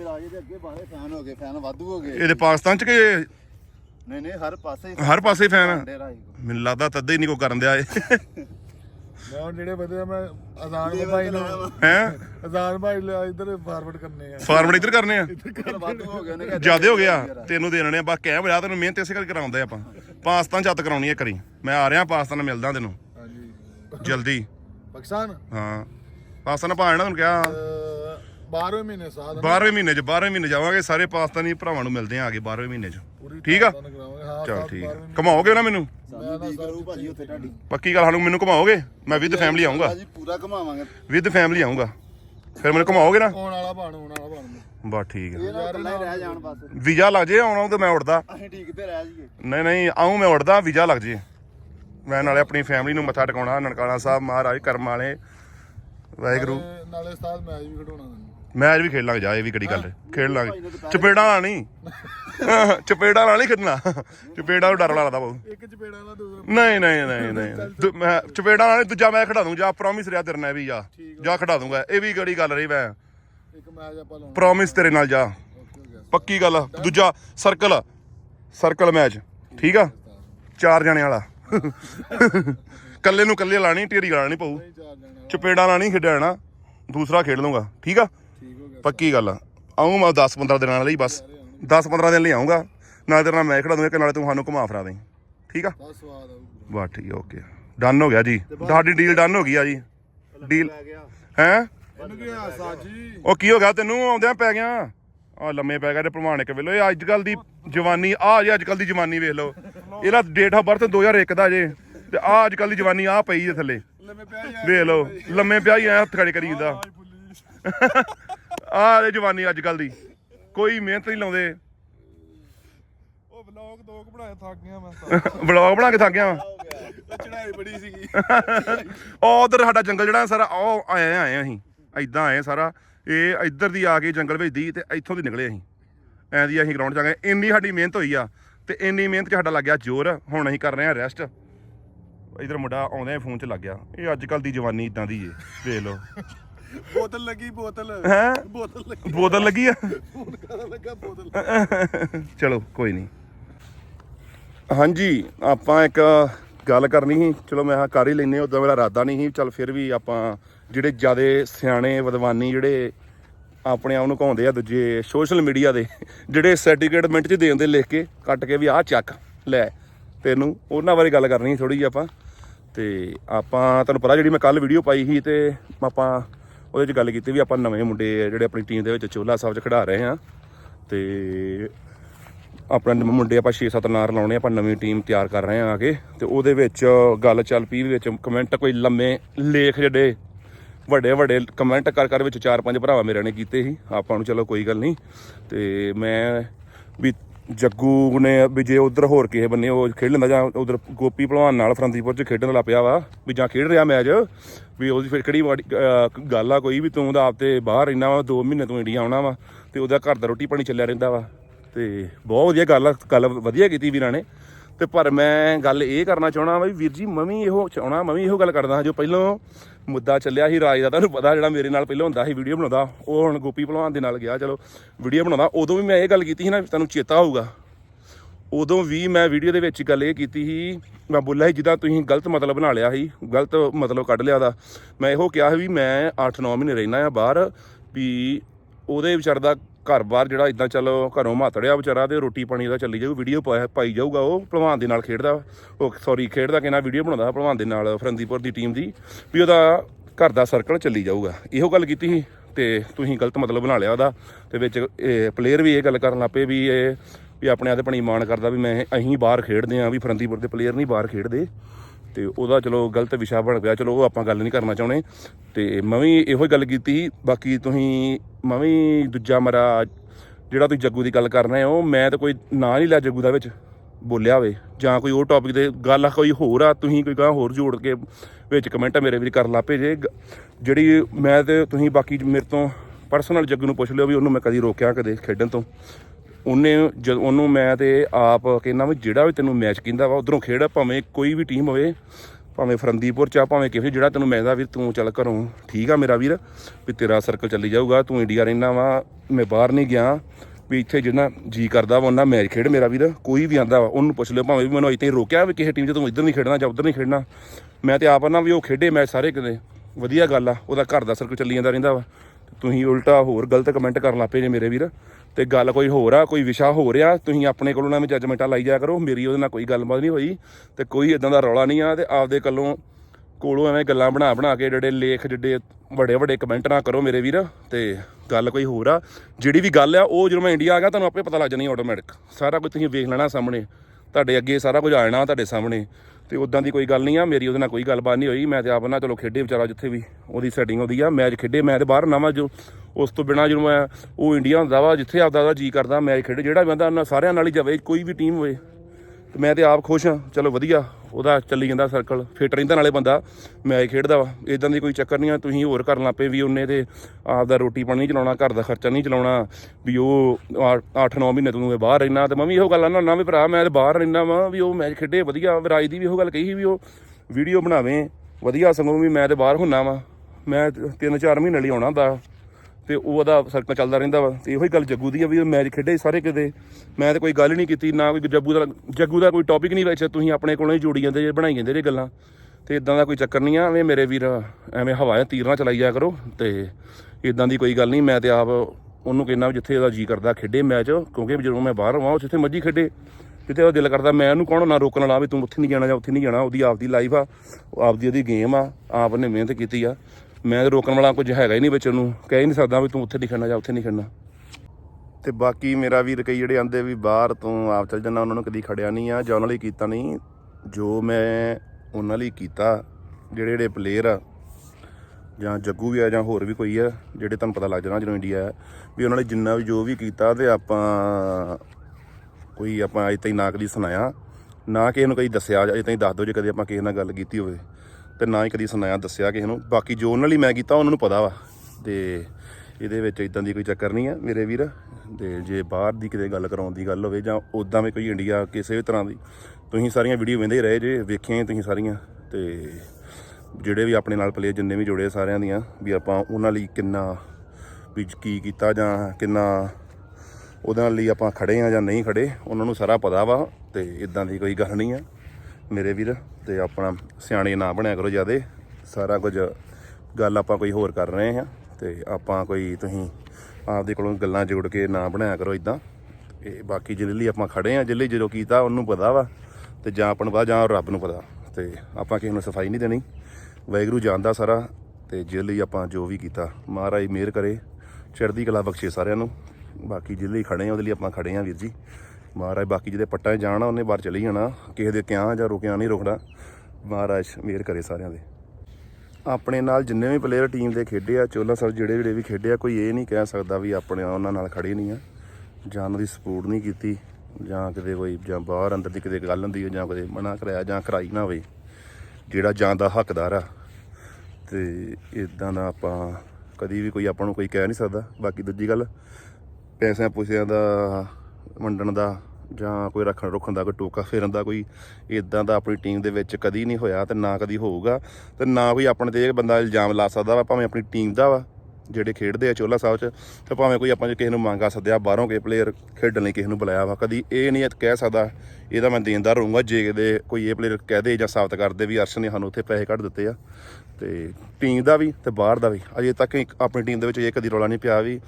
ਇਹਦੇ ਪਾਕਿਸਤਾਨ ਚ ਕਿ ਨਹੀਂ ਨਹੀਂ ਹਰ ਪਾਸੇ ਹਰ ਪਾਸੇ ਫੈਨ ਮੈਨੂੰ ਲੱਗਦਾ ਤੱਦੇ ਹੀ ਨਹੀਂ ਕੋ ਕਰਨ ਦਿਆ ਇਹ। ਮੈਂ ਹੁਣ ਜਿਹੜੇ ਬੰਦੇ ਮੈਂ ਆਜ਼ਾਨ ਭਾਈ ਨੂੰ ਹੈ? ਆਜ਼ਾਨ ਭਾਈ ਲਿਆ ਇੱਧਰ ਫਾਰਵਰਡ ਕਰਨੇ ਆ। ਫਾਰਵਰਡ ਇੱਧਰ ਕਰਨੇ ਆ? ਵਾਧੂ ਹੋ ਨੇ ਜਿਆਦੇ ਹੋ ਗਿਆ। ਤੈਨੂੰ ਦੇ ਦੇਣੇ ਆ ਬਾ ਕਹਿ ਬਜਾ ਤੈਨੂੰ ਮਿਹਨਤ ਇਸੇ ਕਰਕੇ ਕਰਾਉਂਦੇ ਆਪਾਂ। ਪਾਕਿਸਤਾਨ ਜੱਤ ਕਰਾਉਣੀ ਹੈ ਕਰੀ ਮੈਂ ਆ ਰਿਹਾ ਪਾਕਿਸਤਾਨ ਮਿਲਦਾ ਤੈਨੂੰ। ਹਾਂਜੀ। ਜਲਦੀ। ਪਾਕਿਸਤਾਨ? ਹਾਂ। ਪਾਕਿਸਤਾਨ ਭਾਣਾ ਤੈਨੂੰ ਕਿਹਾ। 12ਵੇਂ ਮਹੀਨੇ ਸਾਧ 12ਵੇਂ ਮਹੀਨੇ ਚ 12ਵੇਂ ਮਹੀਨੇ ਜਾਵਾਂਗੇ ਸਾਰੇ ਪਾਕਿਸਤਾਨੀ ਭਰਾਵਾਂ ਨੂੰ ਮਿਲਦੇ ਆ ਆਗੇ 12ਵੇਂ ਮਹੀਨੇ ਚ। ਠੀਕ ਆ? ਚਲ ਠੀਕ ਆ। ਘਮਾਓਗੇ ਨਾ ਮੈਨੂੰ? ਪੱਕੀ ਗੱਲ ਸਾਨੂੰ ਮੈਨੂੰ ਘਮਾਓਗੇ? ਮੈਂ ਵਿਦ ਫੈਮਿਲੀ ਆਉਂਗਾ ਭਾਜੀ ਪੂਰਾ ਘਮਾਵਾਂਗੇ। ਵਿਦ ਫੈਮਿਲੀ ਆਉਂਗਾ ਫਿਰ ਮੈਨੂੰ ਘਮਾਓਗੇ ਨਾ? ਆਉਣ ਵਾਲਾ ਬਣ ਆਉਣ ਵਾਲਾ ਬਣ। ਬਸ ਠੀਕ ਆ। ਵੀਜ਼ਾ ਲੱਗ ਜੇ ਆਉਣਾ ਤੇ ਮੈਂ ਉੜਦਾ ਅਸੀਂ ਠੀਕ ਤੇ ਰਹਿ ਜਾਈਏ। ਨਹੀਂ ਨਹੀਂ ਆਉਂ ਮੈਂ ਉੜਦਾ ਵੀਜ਼ਾ ਲੱਗ ਜੇ। ਮੈਂ ਨਾਲੇ ਆਪਣੀ ਫੈਮਿਲੀ ਨੂੰ ਮੱਥਾ ਟਿਕਾਉਣਾ ਨਨਕਾਣਾ ਸਾਹਿਬ ਮਹਾਰਾਜ ਕਰਮ ਵਾਲੇ ਵਾਹਿਗੁਰੂ। ਨਾਲੇ- ਉਸਤਾਦ ਮੈਚ ਵੀ ਖਡਾਉਣਾ ਮੈਚ ਵੀ ਖੇਡ ਲਾਂਗੇ ਜਾ ਇਹ ਵੀ ਕਿਹੜੀ ਗੱਲ ਹੈ। ਖੇਡ ਲਾਂਗੇ। ਚਪੇੜਾਂ ਵਾਲਾ ਨਹੀਂ। ਚਪੇੜਾਂ ਵਾਲਾ ਨਹੀਂ ਖੇਡਣਾ। ਚਪੇੜਾਂ ਨੂੰ ਡਰ ਲੱਗਦਾ ਬਹੁ ਇੱਕ ਚਪੇੜਾ ਨਾਲ ਦੂਜਾ ਨਹੀਂ ਨਹੀਂ ਨਹੀਂ ਨਹੀਂ ਮੈਂ ਚਪੇੜਾਂ ਵਾਲਾ ਦੂਜਾ ਮੈਂ ਖੜਾ ਦੂੰ ਜਾ ਪ੍ਰੋਮਿਸ ਰਿਆ ਤੇਰੇ ਨਾਲ ਵੀ ਜਾ। ਜਾ ਖੜਾ ਦੂੰਗਾ। ਇਹ ਵੀ ਕਿਹੜੀ ਗੱਲ ਰਹੀ ਮੈਂ। ਇੱਕ ਮੈਚ ਆਪਾਂ ਲਾਉਣਾ। ਪ੍ਰੋਮਿਸ ਤੇਰੇ ਨਾਲ ਜਾ। ਪੱਕੀ ਗੱਲ। ਦੂਜਾ ਸਰਕਲ ਸਰਕਲ ਮੈਚ ਠੀਕ ਆ? ਚਾਰ ਜਣੇ ਵਾਲਾ। ਕੱਲੇ ਨੂੰ ਕੱਲੇ ਲਾਣੀ ਢੇਰੀ ਲਾਣੀ ਪਊ। ਚਪੇੜਾਂ ਨਾਲ ਨਹੀਂ ਖੇਡਿਆ ਜਾਣਾ। ਦੂਸਰਾ ਖੇਡ ਲੂੰਗਾ ਠੀਕ ਆ? ਪੱਕੀ ਗੱਲ ਆ। ਆਊਂ ਮੈਂ 10 15 ਦਿਨਾਂ ਲਈ ਬਸ। 10 15 ਦਿਨ ਲਈ ਆਉਂਗਾ ਨਾਲੇ ਤੇਰੇ ਮੈਂ ਖੜਾ ਦੂੰਗਾ ਕਿ ਨਾਲੇ ਤੂੰ ਸਾਨੂੰ ਘੁਮਾ ਫਰਾ ਦੇਂ। ਠੀਕ ਆ? ਬਸ ਸਵਾਦ ਆਊ। ਬਸ ਠੀਕ ਓਕੇ ਡਨ ਹੋ ਗਿਆ ਜੀ। ਤੁਹਾਡੀ ਡੀਲ ਡਨ ਹੋ ਗਈ ਆ ਜੀ। ਡੀਲ ਹੈ? ਉਹ ਕੀ ਹੋ ਗਿਆ? ਤੈਨੂੰ ਆਉਂਦਿਆਂ ਪੈ ਗਿਆ। ਆ ਲੰਮੇ ਪੈ ਗਿਆ ਤੇ ਪ੍ਰਮਾਣਿਕ ਵੇਲੋ। ਇਹ ਅੱਜ ਕੱਲ ਦੀ ਜਵਾਨੀ ਆ ਜੇ ਅੱਜ ਕੱਲ ਦੀ ਜਵਾਨੀ ਵੇਖ ਲਓ। ਇਹਦਾ ਡੇਟ ਆਫ ਬਰਥ 2001 ਦਾ ਜੇ। ਤੇ ਆ ਅੱਜ ਕੱਲ ਦੀ ਜਵਾਨੀ ਆ ਪਈ ਜੇ ਥੱਲੇ। ਲੰਮੇ ਪਿਆ ਯਾਰ ਵੇਖ ਲਓ। ਲੰਮੇ ਪਿਆ ਹੀ ਐ ਹੱਥ ਖੜੇ ਕਰੀ ਜਾਂਦਾ ਆ ਇਹ ਜਵਾਨੀ ਅੱਜ ਕੱਲ ਦੀ। ਕੋਈ ਮਿਹਨਤ ਨਹੀਂ ਲਾਉਂਦੇ। ਉਹ ਵਲੌਗ ਦੋ ਕੁ ਬਣਾਏ ਥੱਕ ਗਿਆ ਮੈਂ ਵਲੌਗ ਬਣਾ ਕੇ ਥੱਕ ਗਿਆ। ਵਾਂ। ਚੜਾਈ ਬੜੀ ਸੀਗੀ। ਉਹ ਉਧਰ ਸਾਡਾ ਜੰਗਲ ਜਿਹੜਾ ਸਾਰਾ ਉਹ ਆਏ ਆਏ ਅਸੀਂ। ਐਦਾਂ ਆਏ ਸਾਰਾ। ਇਹ ਇੱਧਰ ਦੀ ਆ ਕੇ ਜੰਗਲ ਵਿੱਚ ਦੀ ਤੇ ਇੱਥੋਂ ਦੀ ਨਿਕਲੇ ਅਸੀਂ। ਐਂ ਦੀ ਅਸੀਂ ਗਰਾਊਂਡ 'ਚ ਆ ਗਏ। ਇੰਨੀ ਸਾਡੀ ਮਿਹਨਤ ਹੋਈ ਆ ਤੇ ਇੰਨੀ ਮਿਹਨਤ 'ਚ ਸਾਡਾ ਲੱਗਿਆ ਜ਼ੋਰ। ਹੁਣ ਅਸੀਂ ਕਰ ਰਹੇ ਹਾਂ ਰੈਸਟ ਇਧਰ ਮੁੰਡਾ ਆਉਂਦੇ ਫੋਨ 'ਚ ਲੱਗ ਗਿਆ। ਇਹ ਅੱਜ ਕੱਲ ਦੀ ਜਵਾਨੀ ਇਦਾਂ ਦੀ ਏ। ਵੇਖ ਲਓ। ਬੋਤਲ ਲੱਗੀ ਬੋਤਲ। ਹੈਂ? ਬੋਤਲ ਲੱਗੀ। ਬੋਤਲ ਲੱਗੀ ਆ? ਫੋਨ ਕਰਨ ਲੱਗਾ ਬੋਤਲ? ਚਲੋ ਕੋਈ ਨਹੀਂ। ਹਾਂਜੀ ਆਪਾਂ ਇੱਕ ਗੱਲ ਕਰਨੀ ਸੀ। ਚਲੋ ਮੈਂ ਕਿਹਾ ਕਰ ਹੀ ਲੈਨੇ ਉਦੋਂ ਮੇਰਾ ਇਰਾਦਾ ਨਹੀਂ ਸੀ। ਚਲ ਫਿਰ ਵੀ ਆਪਾਂ ਜਿਹੜੇ ਜਿਆਦੇ ਸਿਆਣੇ ਵਿਦਵਾਨੀ ਜਿਹੜੇ ਆਪਣੇ ਆਪ ਨੂੰ ਕਹਾਉਂਦੇ ਆ ਦੂਜੇ ਸੋਸ਼ਲ ਮੀਡੀਆ ਦੇ ਜਿਹੜੇ ਸਰਟੀਫਿਕੇਟ ਮਿੰਟ 'ਚ ਦੇ ਦਿੰਦੇ ਲਿਖ ਕੇ ਕੱਟ ਕੇ ਵੀ ਆਹ ਚੱਕ ਲੈ। ਤੈਨੂੰ ਉਹਨਾਂ ਬਾਰੇ ਗੱਲ ਕਰਨੀ ਥੋੜੀ ਜਿਹੀ ਆਪਾਂ। ਤੇ ਆਪਾਂ ਤੁਹਾਨੂੰ ਪਤਾ ਜਿਹੜੀ ਮੈਂ ਕੱਲ ਵੀਡੀਓ ਪਾਈ ਸੀ ਤੇ ਆਪਾਂ ਉਹਦੇ 'ਚ ਗੱਲ ਕੀਤੀ ਵੀ ਆਪਾਂ ਨਵੇਂ ਮੁੰਡੇ ਜਿਹੜੇ ਆਪਣੀ ਟੀਮ ਦੇ ਵਿੱਚ ਚੋਲਾ ਸਾਹਿਬ 'ਚ ਖਿਡਾ ਰਹੇ ਹਾਂ। ਤੇ ਆਪਣਾ ਮੁੰਡੇ ਆਪਾਂ 6-7 ਨਾਰ ਲਾਉਣੇ, ਆਪਾਂ ਨਵੀਂ ਟੀਮ ਤਿਆਰ ਕਰ ਰਹੇ ਹਾਂ ਆ ਕੇ। ਤੇ ਉਹਦੇ ਵਿੱਚ ਗੱਲ ਚੱਲ ਪਈ ਵਿੱਚ ਕਮੈਂਟ ਕੋਈ ਲੰਮੇ ਲੇਖ ਜਿਹੜੇ ਵੱਡੇ ਵੱਡੇ ਕਮੈਂਟ ਕਰ ਕਰ ਵਿੱਚ ਚਾਰ ਪੰਜ ਭਰਾਵਾਂ ਮੇਰੇ ਨੇ ਕੀਤੇ ਸੀ। ਆਪਾਂ ਨੂੰ ਚਲੋ ਕੋਈ ਗੱਲ ਨਹੀਂ। ਤੇ ਮੈਂ ਵੀ ਜੱਗੂ ਨੇ ਵੀ ਜੇ ਉਧਰ ਹੋਰ ਕਿਸੇ ਬੰਨੇ ਉਹ ਖੇਡ ਲੈਂਦਾ ਜਾਂ ਉਧਰ ਗੋਪੀ ਭਲਵਾਨ ਨਾਲ ਫਰੰਦੀਪੁਰ ਚ ਖੇਡਣ ਲੱਗ ਪਿਆ ਵਾ ਵੀ ਜਾਂ ਖੇਡ ਰਿਹਾ ਮੈਚ ਵੀ ਉਹਦੀ ਫਿਰ ਕਿਹੜੀ ਮਾੜੀ, ਗੱਲ ਆ ਕੋਈ ਵੀ ਤੂੰ ਤਾਂ ਆਪ ਤੇ ਬਾਹਰ ਰਹਿਣਾ ਵਾ 2 ਮਹੀਨੇ ਤੋਂ ਇੰਡੀਆ ਆਉਣਾ ਵਾ ਤੇ ਉਹਦਾ ਘਰ ਦਾ ਰੋਟੀ ਪਾਣੀ ਚੱਲਿਆ ਰਹਿੰਦਾ ਵਾ ਤੇ ਬਹੁਤ ਵਧੀਆ ਗੱਲ ਆ ਗੱਲ ਵਧੀਆ ਕੀਤੀ ਵੀਰਾਂ ਨੇ। ਤੇ ਪਰ ਮੈਂ ਗੱਲ ਇਹ ਕਰਨਾ ਚਾਹਣਾ ਵੀ ਵੀਰ ਜੀ, ਮੈਂ ਵੀ ਇਹੋ ਚਾਹਣਾ ਮੈਂ ਵੀ ਇਹੋ ਗੱਲ ਕਰਦਾ ਹਾਂ। ਜੋ ਪਹਿਲਾਂ ਮੁੱਦਾ ਚੱਲਿਆ ਸੀ ਰਾਜ ਦਾ, ਤੁਹਾਨੂੰ ਪਤਾ ਜਿਹੜਾ ਮੇਰੇ ਨਾਲ ਪਹਿਲਾਂ ਹੁੰਦਾ ਸੀ ਵੀਡੀਓ ਬਣਾਉਂਦਾ, ਉਹ ਹੁਣ ਗੋਪੀ ਭਲਵਾਨ ਦੇ ਨਾਲ ਗਿਆ, ਚਲੋ, ਵੀਡੀਓ ਬਣਾਉਂਦਾ। ਉਦੋਂ ਵੀ ਮੈਂ ਇਹ ਗੱਲ ਕੀਤੀ ਸੀ ਨਾ ਤੁਹਾਨੂੰ ਚੇਤਾ ਹੋਊਗਾ। ਉਦੋਂ ਵੀ ਮੈਂ ਵੀਡੀਓ ਦੇ ਵਿੱਚ ਗੱਲ ਇਹ ਕੀਤੀ ਸੀ, ਮੈਂ ਬੋਲਿਆ ਸੀ, ਜਿੱਦਾਂ ਤੁਸੀਂ ਗਲਤ ਮਤਲਬ ਬਣਾ ਲਿਆ ਸੀ, ਗਲਤ ਮਤਲਬ ਕੱਢ ਲਿਆ ਦਾ। ਮੈਂ ਇਹੋ ਕਿਹਾ ਸੀ ਵੀ ਮੈਂ 8-9 ਮਹੀਨੇ ਰਹਿਣਾ ਆ ਬਾਹਰ, ਵੀ ਉਹਦੇ ਵਿਚਾਰ ਦਾ ਘਰ-ਬਾਰ ਜਿਹੜਾ ਇਦਾਂ ਚਲੋ ਘਰੋਂ ਮਾਤੜਿਆ ਵਿਚਾਰਾ ਤੇ ਰੋਟੀ ਪਾਣੀ ਦਾ ਚੱਲੀ ਜਾਊ ਵੀਡੀਓ ਪਾਈ ਜਾਊਗਾ ਉਹ, ਭਲਵਾਨ ਦੇ ਨਾਲ ਖੇਡਦਾ ਉਹ ਸੌਰੀ ਖੇਡਦਾ ਕਿਨਾ ਵੀਡੀਓ ਬਣਾਉਂਦਾ ਭਲਵਾਨ ਦੇ ਨਾਲ, ਫਰੰਦੀਪੁਰ ਦੀ ਟੀਮ ਦੀ, ਵੀ ਉਹਦਾ ਘਰ ਦਾ ਸਰਕਲ ਚੱਲੀ ਜਾਊਗਾ। ਇਹੋ ਗੱਲ ਕੀਤੀ ਸੀ ਤੇ ਤੁਸੀਂ ਗਲਤ ਮਤਲਬ ਬਣਾ ਲਿਆ ਉਹਦਾ, ਤੇ ਵਿੱਚ ਪਲੇਅਰ ਵੀ ਇਹ ਗੱਲ ਕਰਨ ਲੱਪੇ ਵੀ ਇਹ, ਵੀ ਆਪਣੇ ਆਪ ਤੇ ਪਣੀ ਮਾਣ ਕਰਦਾ ਵੀ ਮੈਂ ਅਸੀਂ ਬਾਹਰ ਖੇਡਦੇ ਆਂ ਵੀ ਫਰੰਦੀਪੁਰ ਦੇ ਪਲੇਅਰ ਨਹੀਂ ਬਾਹਰ ਖੇਡਦੇ। ਤੇ ਉਹਦਾ ਚਲੋ ਗਲਤ ਵਿਸ਼ਾ ਬਣ ਗਿਆ। ਚਲੋ ਉਹ ਆਪਾਂ ਗੱਲ ਨਹੀਂ ਕਰਨਾ ਚਾਹੁੰਦੇ। ਤੇ ਮੈਂ ਵੀ ਇਹੋ ਹੀ ਗੱਲ ਕੀਤੀ ਬਾਕੀ ਤੁਸੀਂ, ਮੈਂ ਵੀ ਦੂਜਾ ਮਰਾ ਜਿਹੜਾ ਤੁਸੀਂ ਜੱਗੂ ਦੀ ਗੱਲ ਕਰ ਰਹੇ ਹੋ, ਮੈਂ ਤਾਂ ਕੋਈ ਨਾਂ ਨਹੀਂ ਲਿਆ ਜੱਗੂ ਦਾ ਵਿੱਚ, ਬੋਲਿਆ ਹੋਵੇ। ਜਾਂ ਕੋਈ ਉਹ ਟੌਪਿਕ 'ਤੇ ਗੱਲ ਆ, ਕੋਈ ਹੋਰ ਆ, ਤੁਸੀਂ ਕੋਈ ਗਾਂ ਹੋਰ ਜੋੜ ਕੇ ਵਿੱਚ ਕਮੈਂਟ ਮੇਰੇ ਵੀ ਕਰਨ ਲੱਪੇ ਜੇ। ਜਿਹੜੀ ਮੈਂ ਤੇ ਤੁਸੀਂ ਬਾਕੀ ਮੇਰੇ ਤੋਂ ਪਰਸਨਲ ਜੱਗੂ ਨੂੰ ਪੁੱਛ ਲਿਓ ਵੀ ਉਹਨੂੰ ਮੈਂ ਕਦੀ ਰੋਕਿਆ ਕਦੇ ਖੇਡਣ ਤੋਂ। ਉਹਨੇ ਜਦ ਉਹਨੂੰ ਮੈਂ ਤੇ ਆਪ ਕਹਿੰਦਾ ਵੀ ਜਿਹੜਾ ਵੀ ਤੈਨੂੰ ਮੈਚ ਕਹਿੰਦਾ ਵਾ, ਉਧਰੋਂ ਖੇਡ ਭਾਵੇਂ ਕੋਈ ਵੀ ਟੀਮ ਹੋਵੇ, ਭਾਵੇਂ ਫਰੰਦੀਪੁਰ ਚ ਆ, ਭਾਵੇਂ ਕਿਸੇ ਜਿਹੜਾ ਤੈਨੂੰ ਮੈਚਦਾ ਵੀਰ ਤੂੰ ਚੱਲ ਘਰੋਂ, ਠੀਕ ਆ ਮੇਰਾ ਵੀਰ, ਵੀ ਤੇਰਾ ਸਰਕਲ ਚੱਲੀ ਜਾਊਗਾ, ਤੂੰ ਇੰਡੀਆ ਰਹਿਣਾ ਵਾ, ਮੈਂ ਬਾਹਰ ਨਹੀਂ ਗਿਆ, ਵੀ ਇੱਥੇ ਜਿੰਨਾ ਜੀ ਕਰਦਾ ਵਾ ਉਹਨਾਂ ਮੈਚ ਖੇਡ ਮੇਰਾ ਵੀਰ, ਕੋਈ ਵੀ ਆਂਦਾ ਵਾ, ਉਹਨੂੰ ਪੁੱਛ ਲਿਓ, ਭਾਵੇਂ ਵੀ ਮੈਨੂੰ ਇੱਥੇ ਰੋਕਿਆ ਵੀ ਕਿਸੇ ਟੀਮ 'ਚ ਤੂੰ ਇੱਧਰ ਨਹੀਂ ਖੇਡਣਾ ਜਾਂ ਉੱਧਰ ਨਹੀਂ ਖੇਡਣਾ, ਮੈਂ ਤੇ ਆਪ ਨਾ ਵੀ ਉਹ ਖੇਡੇ ਮੈਚ ਸਾਰੇ ਕਿਤੇ, ਵਧੀਆ ਗੱਲ ਆ, ਉਹਦਾ ਘਰ ਦਾ ਸਰਕਲ ਚੱਲੀ ਜਾਂਦਾ ਰਹਿੰਦਾ ਵਾ ਤੁਸੀਂ ਉਲਟਾ ਹੋਰ ਗਲਤ ਕਮੈਂਟ ਕਰਨ ਲੱਪੇ ਜੇ ਮੇਰੇ ਵੀਰ ਤੇ ਗੱਲ ਕੋਈ ਹੋਰ ਆ, ਕੋਈ ਵਿਸ਼ਾ ਹੋ ਰਿਹਾ ਤੁਸੀਂ ਆਪਣੇ ਕੋਲੋਂ ਨਾ ਵਿੱਚ ਜੱਜਮੈਂਟਾਂ ਲਾਈ ਜਾਇਆ ਕਰੋ, ਮੇਰੀ ਉਹਦੇ ਨਾਲ ਕੋਈ ਗੱਲਬਾਤ ਨਹੀਂ ਹੋਈ ਤੇ ਕੋਈ ਇਦਾਂ ਦਾ ਰੌਲਾ ਨਹੀਂ ਆ ਤੇ ਆਪਦੇ ਕੋਲੋਂ ਕੋਲੋਂ ਐਵੇਂ ਗੱਲਾਂ ਬਣਾ ਬਣਾ ਕੇ ਜਿਹੜੇ ਲੇਖ ਜਿਹੜੇ ਵੱਡੇ ਵੱਡੇ ਕਮੈਂਟ ਨਾ ਕਰੋ ਮੇਰੇ ਵੀਰ ਤੇ ਗੱਲ ਕੋਈ ਹੋਰ ਆ। ਜਿਹੜੀ ਵੀ ਗੱਲ ਆ, ਉਹ ਜਦੋਂ ਮੈਂ ਇੰਡੀਆ ਆ ਗਿਆ, ਤੁਹਾਨੂੰ ਆਪੇ ਪਤਾ ਲੱਗ ਜਾਣੀ ਆਟੋਮੈਟਿਕ ਸਾਰਾ ਕੁਝ ਤੁਸੀਂ ਵੇਖ ਲੈਣਾ ਸਾਹਮਣੇ। ਤੁਹਾਡੇ ਅੱਗੇ ਸਾਰਾ ਕੁਝ ਆ ਜਾਣਾ ਤੁਹਾਡੇ ਸਾਹਮਣੇ। ਤੇ ਉਦਾਂ ਦੀ ਕੋਈ ਗੱਲ ਨਹੀਂ ਆ, ਮੇਰੀ ਉਹਦੇ ਨਾਲ ਕੋਈ ਗੱਲਬਾਤ ਨਹੀਂ ਹੋਈ। ਮੈਂ ਤੇ ਆਪ ਨਾ ਚਲੋ ਖੇਡੇ ਵਿਚਾਰਾ ਜਿੱਥੇ ਵੀ, ਉਹਦੀ ਸੈਟਿੰਗ ਹੁੰਦੀ ਆ। ਮੈਚ ਖੇਡੇ, ਮੈਂ ਤੇ ਬਾਹਰ ਨਾ ਜੋ ਉਸ ਤੋਂ ਬਿਨਾ ਜਦੋਂ ਮੈਂ ਉਹ ਇੰਡੀਆ ਹੁੰਦਾ ਵਾ, ਜਿੱਥੇ ਆਪਦਾ ਦਾ ਜੀ ਕਰਦਾ, ਮੈਚ ਖੇਡੇ, ਜਿਹੜਾ ਵੀ ਆਂਦਾ ਉਹਨਾਂ ਸਾਰਿਆਂ ਨਾਲ ਹੀ ਜਾਵੇ, ਕੋਈ ਵੀ ਟੀਮ ਹੋਵੇ, ਤੇ ਮੈਂ ਤੇ ਆਪ ਖੁਸ਼ ਹਾਂ। ਚਲੋ ਵਧੀਆ, ਉਹਦਾ ਚੱਲੀ ਜਾਂਦਾ ਸਰਕਲ ਫਿਟ ਰਹਿੰਦਾ ਨਾਲੇ ਬੰਦਾ, ਮੈਚ ਖੇਡਦਾ ਵਾ। ਇਦਾਂ ਦੀ ਕੋਈ ਚੱਕਰ ਨਹੀਂ ਆ, ਤੁਸੀਂ ਹੋਰ ਕਰਨ ਲੱਪੇ ਵੀ ਉਹਨੇ ਤੇ ਆਪਦਾ ਰੋਟੀ ਪਾਣੀ ਨਹੀਂ ਚਲਾਉਣਾ, ਘਰ ਦਾ ਖਰਚਾ ਨਹੀਂ ਚਲਾਉਣਾ, ਵੀ ਉਹ 8-9 ਮਹੀਨੇ ਤੋਂ ਬਾਹਰ ਰਹਿਣਾ ਤੇ ਮੈਂ ਵੀ ਇਹੋ ਗੱਲ ਆਨਾ ਨਾ ਵੀ ਭਰਾ, ਮੈਂ ਤੇ ਬਾਹਰ ਰਹਿਣਾ ਵਾ, ਵੀ ਉਹ ਮੈਚ ਖੇਡੇ, ਵਧੀਆ ਵਿਰਾਜ ਦੀ ਵੀ ਇਹੋ ਗੱਲ ਕਹੀ ਵੀ ਉਹ ਵੀਡੀਓ ਬਣਾਵੇਂ, ਵਧੀਆ ਸਗੋਂ ਵੀ ਮੈਂ ਤੇ ਬਾਹਰ ਹੁੰਨਾ ਵਾ। ਮੈਂ 3-4 ਮਹੀਨੇ ਲਈ ਆਉਣਾ ਹੁੰਦਾ। ਤੇ ਉਹ ਉਹਦਾ ਸਰਕਲ ਚੱਲਦਾ ਰਹਿੰਦਾ ਵਾ। ਤੇ ਇਹੋ ਹੀ ਗੱਲ ਜੱਗੂ ਦੀ ਆ ਵੀ ਮੈਚ ਖੇਡੇ ਸਾਰੇ ਕਿਤੇ। ਮੈਂ ਤੇ ਕੋਈ ਗੱਲ ਨਹੀਂ ਕੀਤੀ, ਨਾ ਕੋਈ ਜੱਗੂ ਦਾ ਜੱਗੂ ਦਾ ਕੋਈ ਟੌਪਿਕ ਨਹੀਂ ਵਿੱਚ ਤੁਸੀਂ ਆਪਣੇ ਕੋਲੋਂ ਹੀ ਜੋੜੀ ਜਾਂਦੇ ਜੇ, ਬਣਾਈ ਜਾਂਦੇ ਜੇ ਗੱਲਾਂ। ਤੇ ਇਦਾਂ ਦਾ ਕੋਈ ਚੱਕਰ ਨਹੀਂ ਆ, ਐਵੇਂ ਮੇਰੇ ਵੀਰ ਐਵੇਂ ਹਵਾਏ ਤੀਰ ਨਾ ਚਲਾਈ ਜਾਇਆ ਕਰੋ ਤੇ ਇਦਾਂ ਦੀ ਕੋਈ ਗੱਲ ਨਹੀਂ। ਮੈਂ ਤੇ ਆਪ ਉਹਨੂੰ ਕਹਿੰਦਾ ਵੀ ਜਿੱਥੇ ਉਹਦਾ ਜੀ ਕਰਦਾ ਖੇਡੇ ਮੈਚ, ਕਿਉਂਕਿ ਜਦੋਂ ਮੈਂ ਬਾਹਰ ਆਵਾਂ ਉਹ ਜਿੱਥੇ ਮਰਜ਼ੀ ਖੇਡੇ। ਜਿੱਥੇ ਉਹਦਾ ਦਿਲ ਕਰਦਾ ਮੈਂ ਉਹਨੂੰ ਕੌਣ ਨਾ ਰੋਕਣ ਵਾਲਾ ਵੀ ਤੂੰ ਉੱਥੇ ਨਹੀਂ ਜਾਣਾ ਜਾਂ ਉੱਥੇ ਨਹੀਂ ਜਾਣਾ, ਉਹਦੀ ਆਪਦੀ ਲਾਈਫ ਆ, ਉਹ ਆਪਦੀ ਉਹਦੀ ਗੇਮ ਆ, ਆਪ ਨੇ ਮਿਹਨਤ ਕੀਤੀ ਆ। ਮੈਂ ਰੋਕਣ ਵਾਲਾ ਕੁਝ ਹੈਗਾ ਹੀ ਨਹੀਂ ਬੱਚੇ ਨੂੰ ਕਹਿ ਹੀ ਨਹੀਂ ਸਕਦਾ ਵੀ ਤੂੰ ਉੱਥੇ ਨਹੀਂ ਖੜਨਾ ਜਾਂ ਉੱਥੇ ਨਹੀਂ ਖੜਨਾ। ਤੇ ਬਾਕੀ ਮੇਰਾ ਵੀ ਕਈ ਜਿਹੜੇ ਆਂਦੇ ਵੀ ਬਾਹਰ ਤੋਂ ਆਪ ਚੱਲ ਜਾਂਦਾ, ਉਹਨਾਂ ਨੂੰ ਕਦੀ ਖੜਿਆ ਨਹੀਂ ਆ, ਜਾਂ ਉਹਨਾਂ ਲਈ ਕੀਤਾ ਨਹੀਂ। ਜੋ ਮੈਂ ਉਹਨਾਂ ਲਈ ਕੀਤਾ, ਜਿਹੜੇ ਜਿਹੜੇ ਪਲੇਅਰ ਆ, ਜਾਂ ਜੱਗੂ ਵੀ ਆ, ਜਾਂ ਹੋਰ ਵੀ ਕੋਈ ਆ, ਜਿਹੜੇ ਤੁਹਾਨੂੰ ਪਤਾ ਲੱਗ ਜਾਣਾ ਜਦੋਂ ਇੰਡੀਆ ਆ, ਵੀ ਉਹਨਾਂ ਲਈ ਜਿੰਨਾ ਵੀ ਜੋ ਵੀ ਕੀਤਾ ਤੇ ਆਪਾਂ ਕੋਈ ਆਪਾਂ ਅਜੇ ਤਾਈਂ ਨਾ ਕਦੀ ਸੁਣਾਇਆ। ਨਾ ਕਿਸੇ ਨੂੰ ਕਦੀ ਦੱਸਿਆ, ਅਜੇ ਤਾਈਂ ਦੱਸ ਦਿਓ ਜੇ ਕਦੇ ਆਪਾਂ ਕਿਸੇ ਨਾਲ ਗੱਲ ਕੀਤੀ ਹੋਵੇ। ਤੇ ਨਾ ਹੀ ਕਦੀ ਸੁਣਾਇਆ ਦੱਸਿਆ ਕਿਸੇ ਨੂੰ। ਬਾਕੀ ਜੋ ਉਹਨਾਂ ਲਈ ਮੈਂ ਕੀਤਾ, ਉਹਨਾਂ ਨੂੰ ਪਤਾ ਵਾ। ਤੇ ਇਹਦੇ ਵਿੱਚ ਇਦਾਂ ਦੀ ਕੋਈ ਚੱਕਰ ਨਹੀਂ ਆ ਮੇਰੇ ਵੀਰ। ਤੇ ਜੇ ਬਾਹਰ ਦੀ ਕਿਤੇ ਗੱਲ ਕਰਾਉਣ ਦੀ ਗੱਲ ਹੋਵੇ ਜਾਂ ਉਦਾਂ ਵੀ ਕੋਈ ਇੰਡੀਆ ਕਿਸੇ ਵੀ ਤਰ੍ਹਾਂ ਦੀ, ਤੁਸੀਂ ਸਾਰੀਆਂ ਵੀਡੀਓ ਵੇਂਦੇ ਰਹੇ ਜੇ, ਵੇਖੀਆਂ ਤੁਸੀਂ ਸਾਰੀਆਂ। ਤੇ ਜਿਹੜੇ ਵੀ ਆਪਣੇ ਨਾਲ ਪਲੇਅਰ ਜਿੰਨੇ ਵੀ ਜੁੜੇ ਸਾਰਿਆਂ ਦੀਆਂ, ਵੀ ਆਪਾਂ ਉਹਨਾਂ ਲਈ ਕਿੰਨਾ, ਵੀ ਕੀ ਕੀਤਾ ਜਾਂ ਕਿੰਨਾ ਉਹਦੇ ਲਈ ਆਪਾਂ ਖੜੇ ਆ ਜਾਂ ਨਹੀਂ ਖੜੇ, ਉਹਨਾਂ ਨੂੰ ਸਾਰਾ ਪਤਾ ਵਾ ਤੇ ਇਦਾਂ ਦੀ ਕੋਈ ਗੱਲ ਨਹੀਂ ਆ। ਮੇਰੇ ਵੀਰ ਤੇ ਆਪਣਾ ਸਿਆਣੇ ਨਾ ਬਣਿਆ ਕਰੋ ਜਿਆਦੇ। ਸਾਰਾ ਕੁਝ ਗੱਲ ਆਪਾਂ ਕੋਈ ਹੋਰ ਕਰ ਰਹੇ ਹਾਂ ਤੇ ਆਪਾਂ ਕੋਈ ਤੁਸੀਂ ਆਪਦੇ ਕੋਲੋਂ ਗੱਲਾਂ ਜੋੜ ਕੇ ਨਾ ਬਣਾਇਆ ਕਰੋ ਇਦਾਂ ਇਹ ਬਾਕੀ ਜਿਹਦੇ ਲਈ ਆਪਾਂ ਖੜੇ ਆ ਜਿਹਦੇ ਲਈ ਜਦੋਂ ਕੀਤਾ ਉਹਨੂੰ ਪਤਾ ਵਾ ਤੇ ਜਾਂ ਆਪਾਂ ਨੂੰ ਪਤਾ, ਜਾਂ ਰੱਬ ਨੂੰ ਪਤਾ। ਤੇ ਆਪਾਂ ਕਿਸੇ ਨੂੰ ਸਫ਼ਾਈ ਨਹੀਂ ਦੇਣੀ। ਵਾਹਿਗੁਰੂ ਜਾਣਦਾ ਸਾਰਾ ਤੇ ਜਿਹਦੇ ਲਈ ਆਪਾਂ ਜੋ ਵੀ ਕੀਤਾ, ਮਹਾਰਾਜ ਮਿਹਰ ਕਰੇ, ਚੜ੍ਹਦੀ ਕਲਾ ਬਖਸ਼ੇ ਸਾਰਿਆਂ ਨੂੰ। ਬਾਕੀ ਜਿਹਦੇ ਲਈ ਖੜੇ ਆ ਉਹਦੇ ਲਈ ਆਪਾਂ ਖੜੇ ਆ ਵੀਰ ਜੀ। ਮਹਾਰਾਜ, ਬਾਕੀ ਜਿਹਦੇ ਪੱਟਾਂ 'ਚ ਜਾਣਾ, ਉਹਨੇ ਬਾਹਰ ਚਲੀ ਜਾਣਾ। ਕਿਸੇ ਦੇ ਕਿਆਂ ਜਾਂ ਰੁਕਿਆ ਨਹੀਂ ਰੁਕਣਾ। ਮਹਾਰਾਜ, ਮਿਹਰ ਕਰੇ ਸਾਰਿਆਂ ਦੇ। ਆਪਣੇ ਨਾਲ ਜਿੰਨੇ ਵੀ ਪਲੇਅਰ ਟੀਮ ਦੇ ਖੇਡੇ ਆ ਚੋਲਾ ਸਾਹਿਬ ਜਿਹੜੇ ਜਿਹੜੇ ਵੀ ਖੇਡੇ ਆ, ਕੋਈ ਇਹ ਨਹੀਂ ਕਹਿ ਸਕਦਾ ਵੀ ਆਪਣੇ ਉਹਨਾਂ ਨਾਲ ਖੜੇ ਨਹੀਂ ਆ। ਜਾਂ ਉਹਨਾਂ ਦੀ ਸਪੋਰਟ ਨਹੀਂ ਕੀਤੀ, ਜਾਂ ਕਿਤੇ ਕੋਈ, ਜਾਂ ਬਾਹਰ ਅੰਦਰ ਦੀ ਕਿਤੇ ਗੱਲ ਹੁੰਦੀ ਹੈ ਜਾਂ ਕਦੇ ਮਨਾ ਕਰਾਇਆ, ਜਾਂ ਕਰਾਈ ਨਾ ਹੋਵੇ। ਜਿਹੜਾ ਜਾਂ ਦਾ ਹੱਕਦਾਰ ਆ। ਤੇ ਇਦਾਂ ਦਾ ਆਪਾਂ ਕਦੀ ਵੀ ਕੋਈ ਆਪਾਂ ਨੂੰ ਕੋਈ ਕਹਿ ਨਹੀਂ ਸਕਦਾ। ਬਾਕੀ ਦੂਜੀ ਗੱਲ ਪੈਸਿਆਂ ਪੂਸਿਆਂ ਦਾ ਵੰਡਣ ਦਾ ਜਾਂ ਕੋਈ ਰੱਖਣ ਰੁੱਖਣ ਦਾ, ਕੋਈ ਟੋਕਾ ਫੇਰਨ ਦਾ, ਕੋਈ ਇਦਾਂ ਦਾ ਆਪਣੀ ਟੀਮ ਦੇ ਵਿੱਚ ਕਦੀ ਨਹੀਂ ਹੋਇਆ ਤੇ ਨਾ ਕਦੀ ਹੋਊਗਾ ਤੇ ਨਾ ਕੋਈ ਆਪਣੇ ਤੇ ਬੰਦਾ ਇਲਜ਼ਾਮ ਲਾ ਸਕਦਾ ਵਾ, ਭਾਵੇਂ ਆਪਣੀ ਟੀਮ ਦਾ ਵਾ, ਜਿਹੜੇ ਖੇਡਦੇ ਆ ਚੋਲਾ ਸਾਹਿਬ ਚ, ਤੇ ਭਾਵੇਂ ਕੋਈ ਆਪਾਂ ਜੇ ਕਿਸੇ ਨੂੰ ਮੰਗਾ ਸੱਦਿਆ ਬਾਹਰੋਂ ਕੇ ਪਲੇਅਰ ਖੇਡਣ ਲਈ ਕਿਸੇ ਨੂੰ ਬੁਲਾਇਆ ਵਾ, ਕਦੀ ਇਹ ਨਹੀਂ ਕਹਿ ਸਕਦਾ ਇਹਦਾ ਮੈਂ ਦੇਣਦਾਰ ਰਹੂੰਗਾ ਜੇ ਕਿਤੇ ਕੋਈ ਇਹ ਪਲੇਅਰ ਕਹਦੇ ਜਾਂ ਸਾਬਤ ਕਰਦੇ ਵੀ ਅਰਸ਼ ਨੇ ਸਾਨੂੰ ਉੱਥੇ ਪੈਸੇ ਕੱਢ ਦਿੱਤੇ ਆ। ਤੇ ਟੀਮ ਦਾ ਵੀ ਤੇ ਬਾਹਰ ਦਾ ਵੀ। ਅਜੇ ਤੱਕ ਆਪਣੀ ਟੀਮ ਦੇ ਵਿੱਚ ਇਹ ਕਦੀ ਰੌਲਾ ਨਹੀਂ ਪਿਆ ਵੀ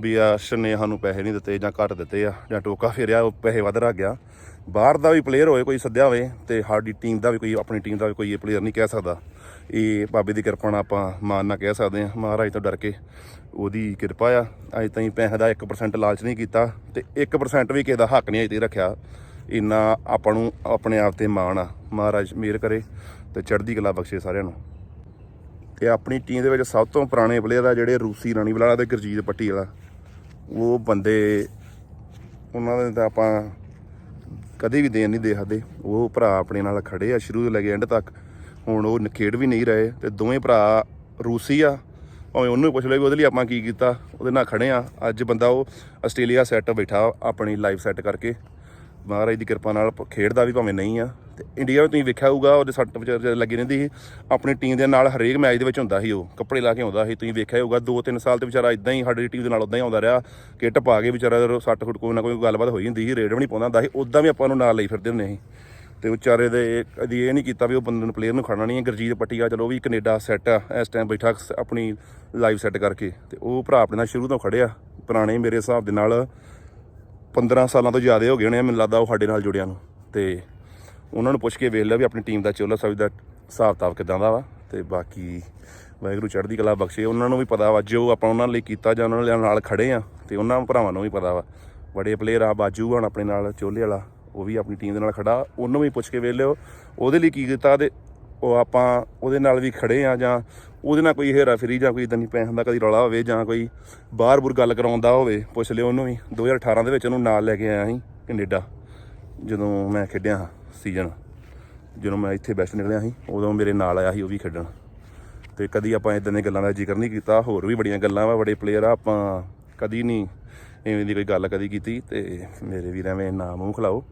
ਵੀ ਅਰਸ਼ ਨੇ ਸਾਨੂੰ ਪੈਸੇ ਨਹੀਂ ਦਿੱਤੇ ਜਾਂ ਘੱਟ ਦਿੱਤੇ ਆ ਜਾਂ ਟੋਕਾ ਫੇਰਿਆ, ਉਹ ਪੈਸੇ ਵੱਧ ਰੱਖ ਗਿਆ। ਬਾਹਰ ਦਾ ਵੀ ਪਲੇਅਰ ਹੋਏ ਕੋਈ ਸੱਦਿਆ ਹੋਵੇ ਤੇ ਸਾਡੀ ਟੀਮ ਦਾ ਵੀ ਕੋਈ, ਆਪਣੀ ਟੀਮ ਦਾ ਵੀ ਕੋਈ ਇਹ ਪਲੇਅਰ ਨਹੀਂ ਕਹਿ ਸਕਦਾ। ਇਹ ਬਾਬੇ ਦੀ ਕਿਰਪਾ ਨਾਲ ਆਪਾਂ ਮਾਨ ਨਾ ਕਹਿ ਸਕਦੇ ਹਾਂ। ਮਹਾਰਾਜ ਤੋਂ ਡਰ ਕੇ ਉਹਦੀ ਕਿਰਪਾ ਆ। ਅਜੇ ਤਾਈਂ ਪੈਸੇ ਦਾ 1% ਲਾਲਚ ਨਹੀਂ ਕੀਤਾ ਤੇ 1% ਵੀ ਕਿਸੇ ਦਾ ਹੱਕ ਨਹੀਂ ਅਜੇ ਤੱਕ ਰੱਖਿਆ। ਇੰਨਾ ਆਪਾਂ ਨੂੰ ਆਪਣੇ ਆਪ ਤੇ ਮਾਣ ਆ। ਮਹਾਰਾਜ ਮਿਹਰ ਕਰੇ ਤੇ ਚੜ੍ਹਦੀ ਕਲਾ ਬਖਸ਼ੇ ਸਾਰਿਆਂ ਨੂੰ। ਤੇ ਆਪਣੀ ਟੀਮ ਦੇ ਵਿੱਚ ਸਭ ਤੋਂ ਪੁਰਾਣੇ ਪਲੇਅਰ ਆ ਜਿਹੜੇ ਰੂਸੀ ਰਾਣੀ ਵਾਲਾ ਤੇ ਗੁਰਜੀਤ ਪੱਟੀ ਵਾਲਾ ਉਹ ਬੰਦੇ ਉਹਨਾਂ ਦੇ ਤਾਂ ਆਪਾਂ ਕਦੇ ਵੀ ਦੇਣ ਨਹੀਂ ਦੇ ਸਕਦੇ। ਉਹ ਭਰਾ ਆਪਣੇ ਨਾਲ ਖੜੇ ਆ ਸ਼ੁਰੂ ਤੋਂ ਲੈ ਕੇ ਐਂਡ ਤੱਕ। ਹੁਣ ਉਹ ਖੇਡ ਵੀ ਨਹੀਂ ਰਹੇ ਤੇ ਦੋਵੇਂ ਭਰਾ ਰੂਸੀ ਆ। ਭਾਵੇਂ ਉਹਨੂੰ ਹੀ ਪੁੱਛ ਲਓ ਵੀ ਉਹਦੇ ਲਈ ਆਪਾਂ ਕੀ ਕੀਤਾ। ਉਹਦੇ ਨਾਲ ਖੜੇ ਆ। ਅੱਜ ਬੰਦਾ ਉਹ ਆਸਟ੍ਰੇਲੀਆ ਸੈੱਟ ਬੈਠਾ ਆਪਣੀ ਲਾਈਫ ਸੈੱਟ ਕਰਕੇ। ਮਹਾਰਾਜ ਦੀ ਕਿਰਪਾ ਨਾਲ ਪ- ਖੇਡਦਾ ਵੀ ਭਾਵੇਂ ਨਹੀਂ ਆ। ਤੇ ਇੰਡੀਆ ਵਿੱਚ ਤੁਸੀਂ ਵੇਖਿਆ ਹੋਊਗਾ, ਉਹਦੇ ਸੱਟ ਵਿਚਾਰ ਲੱਗੀ ਰਹਿੰਦੀ ਸੀ, ਆਪਣੀ ਟੀਮ ਦੇ ਨਾਲ ਹਰੇਕ ਮੈਚ ਦੇ ਵਿੱਚ ਹੁੰਦਾ ਸੀ ਉਹ, ਕੱਪੜੇ ਲਾ ਕੇ ਆਉਂਦਾ ਸੀ, ਤੁਸੀਂ ਵੇਖਿਆ ਹੋਊਗਾ 2-3 ਸਾਲ ਤੇ ਵਿਚਾਰਾ ਇਦਾਂ ਹੀ ਸਾਡੀ ਟੀਮ ਦੇ ਨਾਲ ਉਦਾਂ ਹੀ ਆਉਂਦਾ ਰਿਹਾ, ਕਿੱਟ ਪਾ ਕੇ ਵਿਚਾਰਾ ਸੱਟ ਫੁੱਟ ਕੋਈ ਨਾ ਕੋਈ ਗੱਲਬਾਤ ਹੋਈ ਹੁੰਦੀ ਸੀ, ਰੇਡ ਵੀ ਨਹੀਂ ਪਾਉਂਦਾ ਹੁੰਦਾ ਸੀ ਉਦਾਂ ਵੀ ਆਪਾਂ ਨੂੰ ਨਾਲ ਲਈ ਫਿਰਦੇ ਹੁੰਦੇ ਸੀ। ਤੇ ਵਿਚਾਰੇ ਦੇ ਕਦੀ ਇਹ ਨਹੀਂ ਕੀਤਾ ਵੀ ਉਹ ਬੰਦੇ ਨੂੰ ਪਲੇਅਰ ਨੂੰ ਖੜਨਾ ਨਹੀਂ ਹੈ, ਗੁਰਜੀਤ ਪੱਟੀਆ ਚਲੋ ਵੀ ਕੈਨੇਡਾ ਸੈੱਟ ਆ, ਇਸ ਟਾਈਮ ਬੈਠਾ ਆਪਣੀ ਲਾਈਵ ਸੈੱਟ ਕਰਕੇ। ਤੇ ਉਹ ਭਰਾ ਆਪਣੇ ਨਾਲ ਸ਼ੁਰੂ ਤੋਂ ਖੜਿਆ ਪੁਰਾਣੇ ਮੇਰੇ ਹਿਸਾਬ ਦੇ ਨਾਲ 15 ਸਾਲਾਂ ਤੋਂ ਜ਼ਿਆਦਾ ਹੋ ਗਏ ਹੋਣੇ ਮੈਨੂੰ ਲੱਗਦਾ ਉਹ ਸਾਡੇ ਨਾਲ ਜੁੜਿਆ ਨੂੰ। ਤੇ ਉਹਨਾਂ ਨੂੰ ਪੁੱਛ ਕੇ ਵੇਖ ਲਿਆ ਵੀ ਆਪਣੀ ਟੀਮ ਦਾ ਚੋਲਾ ਸਾਹਿਬ ਦਾ ਹਿਸਾਬ ਕਿਤਾਬ ਕਿਦਾਂ ਦਾ ਵਾ। ਤੇ ਬਾਕੀ ਵਾਹਿਗੁਰੂ ਚੜ੍ਹਦੀ ਕਲਾ ਬਖਸ਼ੇ। ਉਹਨਾਂ ਨੂੰ ਵੀ ਪਤਾ ਵਾ ਜੋ ਆਪਾਂ ਉਹਨਾਂ ਲਈ ਕੀਤਾ ਜਾਂ ਉਹਨਾਂ ਨਾਲ ਖੜੇ ਆ, ਤੇ ਉਹਨਾਂ ਭਰਾਵਾਂ ਨੂੰ ਵੀ ਪਤਾ ਵਾ। ਬੜੇ ਪਲੇਅਰ ਆ, ਬਾਜੂ ਹਣ ਆਪਣੇ ਨਾਲ, ਚੋਲੇ ਵਾਲਾ, ਉਹ ਵੀ ਆਪਣੀ ਟੀਮ ਦੇ ਨਾਲ ਖੜਾ ਉਹਨੂੰ ਵੀ ਪੁੱਛ ਕੇ ਵੇਖ ਲਿਓ। ਉਹਦੇ ਲਈ ਕੀ ਕੀਤਾ ਤੇ ਉਹ ਆਪਾਂ ਉਹਦੇ ਨਾਲ ਵੀ ਖੜੇ ਆ ਜਾਂ ਉਹਦੇ ਨਾਲ ਕੋਈ ਹੇਰਾ ਫੇਰੀ ਜਾਂ ਕੋਈ ਇਦਾਂ ਨਹੀਂ ਪੈਸਿਆਂ ਦਾ ਕਦੀ ਰੌਲਾ ਹੋਵੇ ਜਾਂ ਕੋਈ ਬਾਹਰ ਬੁਰ ਗੱਲ ਕਰਾਉਂਦਾ ਹੋਵੇ, ਪੁੱਛ ਲਿਓ ਉਹਨੂੰ ਵੀ। 2018 ਦੇ ਵਿੱਚ ਉਹਨੂੰ ਨਾਲ ਲੈ ਕੇ ਆਇਆ ਸੀ ਕੈਨੇਡਾ, ਜਦੋਂ ਮੈਂ ਖੇਡਿਆ ਹਾਂ ਸੀਜ਼ਨ। ਜਦੋਂ ਮੈਂ ਇੱਥੇ ਬੈਸਟ ਨਿਕਲਿਆ ਸੀ, ਉਦੋਂ ਮੇਰੇ ਨਾਲ ਆਇਆ ਸੀ ਉਹ ਵੀ ਖੇਡਣ। ਤੇ ਕਦੀ ਆਪਾਂ ਇਦਾਂ ਦੀਆਂ ਗੱਲਾਂ ਦਾ ਜ਼ਿਕਰ ਨਹੀਂ ਕੀਤਾ, ਹੋਰ ਵੀ ਬੜੀਆਂ ਗੱਲਾਂ ਵਾ, ਬੜੇ ਪਲੇਅਰ ਆ, ਆਪਾਂ ਕਦੀ ਨਹੀਂ ਐਵੇਂ ਦੀ ਕੋਈ ਗੱਲ ਕਦੀ ਕੀਤੀ, ਤੇ ਮੇਰੇ ਵੀਰ ਐਵੇਂ ਨਾ ਮੂੰਹ ਖਲਾਓ।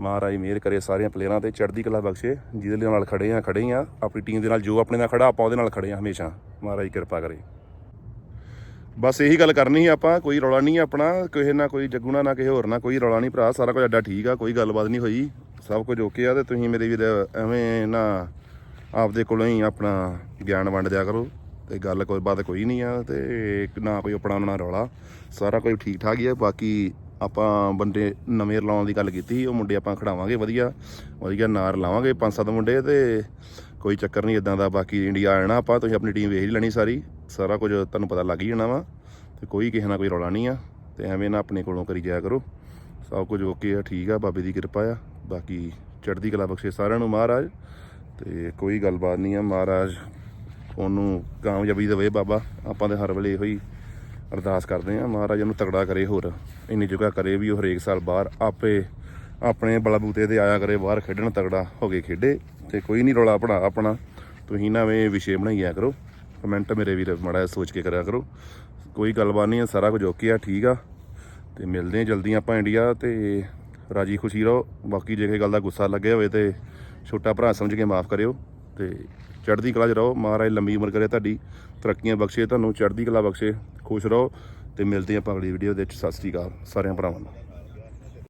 ਮਹਾਰਾਜ ਮਿਹਰ ਕਰੇ ਸਾਰਿਆਂ ਪਲੇਅਰਾਂ ਤੇ, ਚੜ੍ਹਦੀ ਕਲਾ ਬਖਸ਼ੇ, ਜਿਹਦੇ ਨਾਲ ਖੜੇ ਆ ਖੜੇ ਆ। ਆਪਣੀ ਟੀਮ ਦੇ ਨਾਲ ਜੋ ਆਪਣੇ ਨਾਲ ਖੜਾ, ਆਪਾਂ ਉਹਦੇ ਨਾਲ ਖੜੇ ਆ ਹਮੇਸ਼ਾ। ਮਹਾਰਾਜ ਕਿਰਪਾ ਕਰੇ। ਬਸ ਇਹੀ ਗੱਲ ਕਰਨੀ ਸੀ ਆਪਾਂ, ਕੋਈ ਰੌਲਾ ਨਹੀਂ ਆਪਣਾ, ਕਿਸੇ ਨਾਲ ਕੋਈ ਜੱਗੂਣਾ ਨਾ ਕਿਸੇ ਹੋਰ ਨਾਲ, ਕੋਈ ਰੌਲਾ ਨਹੀਂ ਭਰਾ, ਸਾਰਾ ਕੁਝ ਅੱਡਾ ਠੀਕ ਆ, ਕੋਈ ਗੱਲਬਾਤ ਨਹੀਂ ਹੋਈ। ਸਭ ਕੁਝ ਓਕੇ ਆ ਤੇ ਤੁਸੀਂ ਮੇਰੇ ਵੀਰ ਐਵੇਂ ਨਾ ਆਪਦੇ ਕੋਲੋਂ ਹੀ ਆਪਣਾ ਗਿਆਨ ਵੰਡ ਦਿਆ ਕਰੋ ਤੇ ਗੱਲ ਕੋਈ ਬਾਤ ਕੋਈ ਨਹੀਂ ਆ ਤੇ ਨਾ ਕੋਈ ਆਪਣਾ ਨਾ ਰੌਲਾ। ਸਾਰਾ ਕੁਝ ਠੀਕ ਠਾਕ ਹੀ ਆ, ਬਾਕੀ ਆਪਾਂ ਬੰਦੇ ਨਵੇਂ ਲਾਉਣ ਦੀ ਗੱਲ ਕੀਤੀ ਸੀ, ਉਹ ਮੁੰਡੇ ਆਪਾਂ ਖੜਾਵਾਂਗੇ, ਵਧੀਆ ਵਧੀਆ ਨਾਰ ਲਾਵਾਂਗੇ ਪੰਜ ਸੱਤ ਮੁੰਡੇ ਤੇ ਕੋਈ ਚੱਕਰ ਨਹੀਂ ਇਦਾਂ ਦਾ, ਬਾਕੀ ਇੰਡੀਆ ਆਣਾ ਆਪਾਂ, ਤੁਸੀਂ ਆਪਣੀ ਟੀਮ ਵੇਖ ਹੀ ਲੈਣੀ ਸਾਰੀ, ਸਾਰਾ ਕੁਝ ਤੁਹਾਨੂੰ ਪਤਾ ਲੱਗ ਹੀ ਜਾਣਾ ਵਾ, ਤੇ ਕੋਈ ਕਿਸੇ ਨਾਲ ਕੋਈ ਰੌਲਾ ਨਹੀਂ ਆ, ਤੇ ਐਵੇਂ ਨਾ ਆਪਣੇ ਕੋਲੋਂ ਕਰੀ ਜਾਇਆ ਕਰੋ, ਸਭ ਕੁਝ ਓਕੇ ਆ, ਠੀਕ ਆ, ਬਾਬੇ ਦੀ ਕਿਰਪਾ ਆ, ਬਾਕੀ ਚੜ੍ਹਦੀ ਕਲਾ ਬਖਸ਼ੇ ਸਾਰਿਆਂ ਨੂੰ ਮਹਾਰਾਜ, ਤੇ ਕੋਈ ਗੱਲਬਾਤ ਨਹੀਂ ਆ, ਮਹਾਰਾਜ ਉਹਨੂੰ ਕਾਮਯਾਬੀ ਦੇਵੇ ਬਾਬਾ, ਆਪਾਂ ਤੇ ਹਰ ਵੇਲੇ ਇਹੋ ਹੀ ਅਰਦਾਸ ਕਰਦੇ ਆ ਮਹਾਰਾਜ ਨੂੰ ਤਗੜਾ ਕਰੇ ਹੋਰ, ਇੰਨੀ ਜਗ੍ਹਾ ਕਰੇ ਵੀ ਉਹ ਹਰੇਕ ਸਾਲ ਬਾਹਰ ਆਪੇ ਆਪਣੇ ਬਲਬੂਤੇ ਤੇ ਆਇਆ ਕਰੇ, ਬਾਹਰ ਖੇਡਣ ਤਗੜਾ ਹੋ ਕੇ ਖੇਡੇ ਤੇ ਕੋਈ ਨਹੀਂ ਰੌਲਾ ਪੜਾ ਆਪਣਾ। ਤੁਸੀਂ ਨਵੇਂ ਵਿਸ਼ੇ ਬਣਾਈਆ ਕਰੋ ਕਮੈਂਟ ਮੇਰੇ ਵੀਰ ਮਾੜਾ ਸੋਚ ਕੇ ਕਰਿਆ ਕਰੋ। ਕੋਈ ਗੱਲਬਾਤ ਨਹੀਂ ਆ ਸਾਰਾ ਕੁਝ ਓਕੇ ਆ, ਠੀਕ ਆ। ਤੇ ਮਿਲਦੇ ਆ ਜਲਦੀ ਆਪਾਂ ਇੰਡੀਆ ਤੇ ਰਾਜੀ ਖੁਸ਼ੀ ਰਹੋ। ਬਾਕੀ ਜੇ ਕਿਸੇ ਗੱਲ ਦਾ ਗੁੱਸਾ ਲੱਗਿਆ ਹੋਵੇ ਤੇ ਛੋਟਾ ਭਰਾ ਸਮਝ ਕੇ ਮਾਫ ਕਰਿਓ ਤੇ ਚੜ੍ਹਦੀ ਕਲਾ 'ਚ ਰਹੋ। ਮਹਾਰਾਜ ਲੰਮੀ ਉਮਰ ਕਰੇ ਤੁਹਾਡੀ। ਤਰੱਕੀਆਂ ਬਖਸ਼ੇ, ਤੁਹਾਨੂੰ ਚੜ੍ਹਦੀ ਕਲਾ ਬਖਸ਼ੇ, ਖੁਸ਼ ਰਹੋ ਤੇ ਮਿਲਦੇ ਆਪਾਂ ਅਗਲੀ ਵੀਡੀਓ ਦੇ ਵਿੱਚ। ਸਤਿ ਸ੍ਰੀ ਅਕਾਲ, ਸਾਰਿਆਂ ਭਰਾਵਾਂ ਨੂੰ।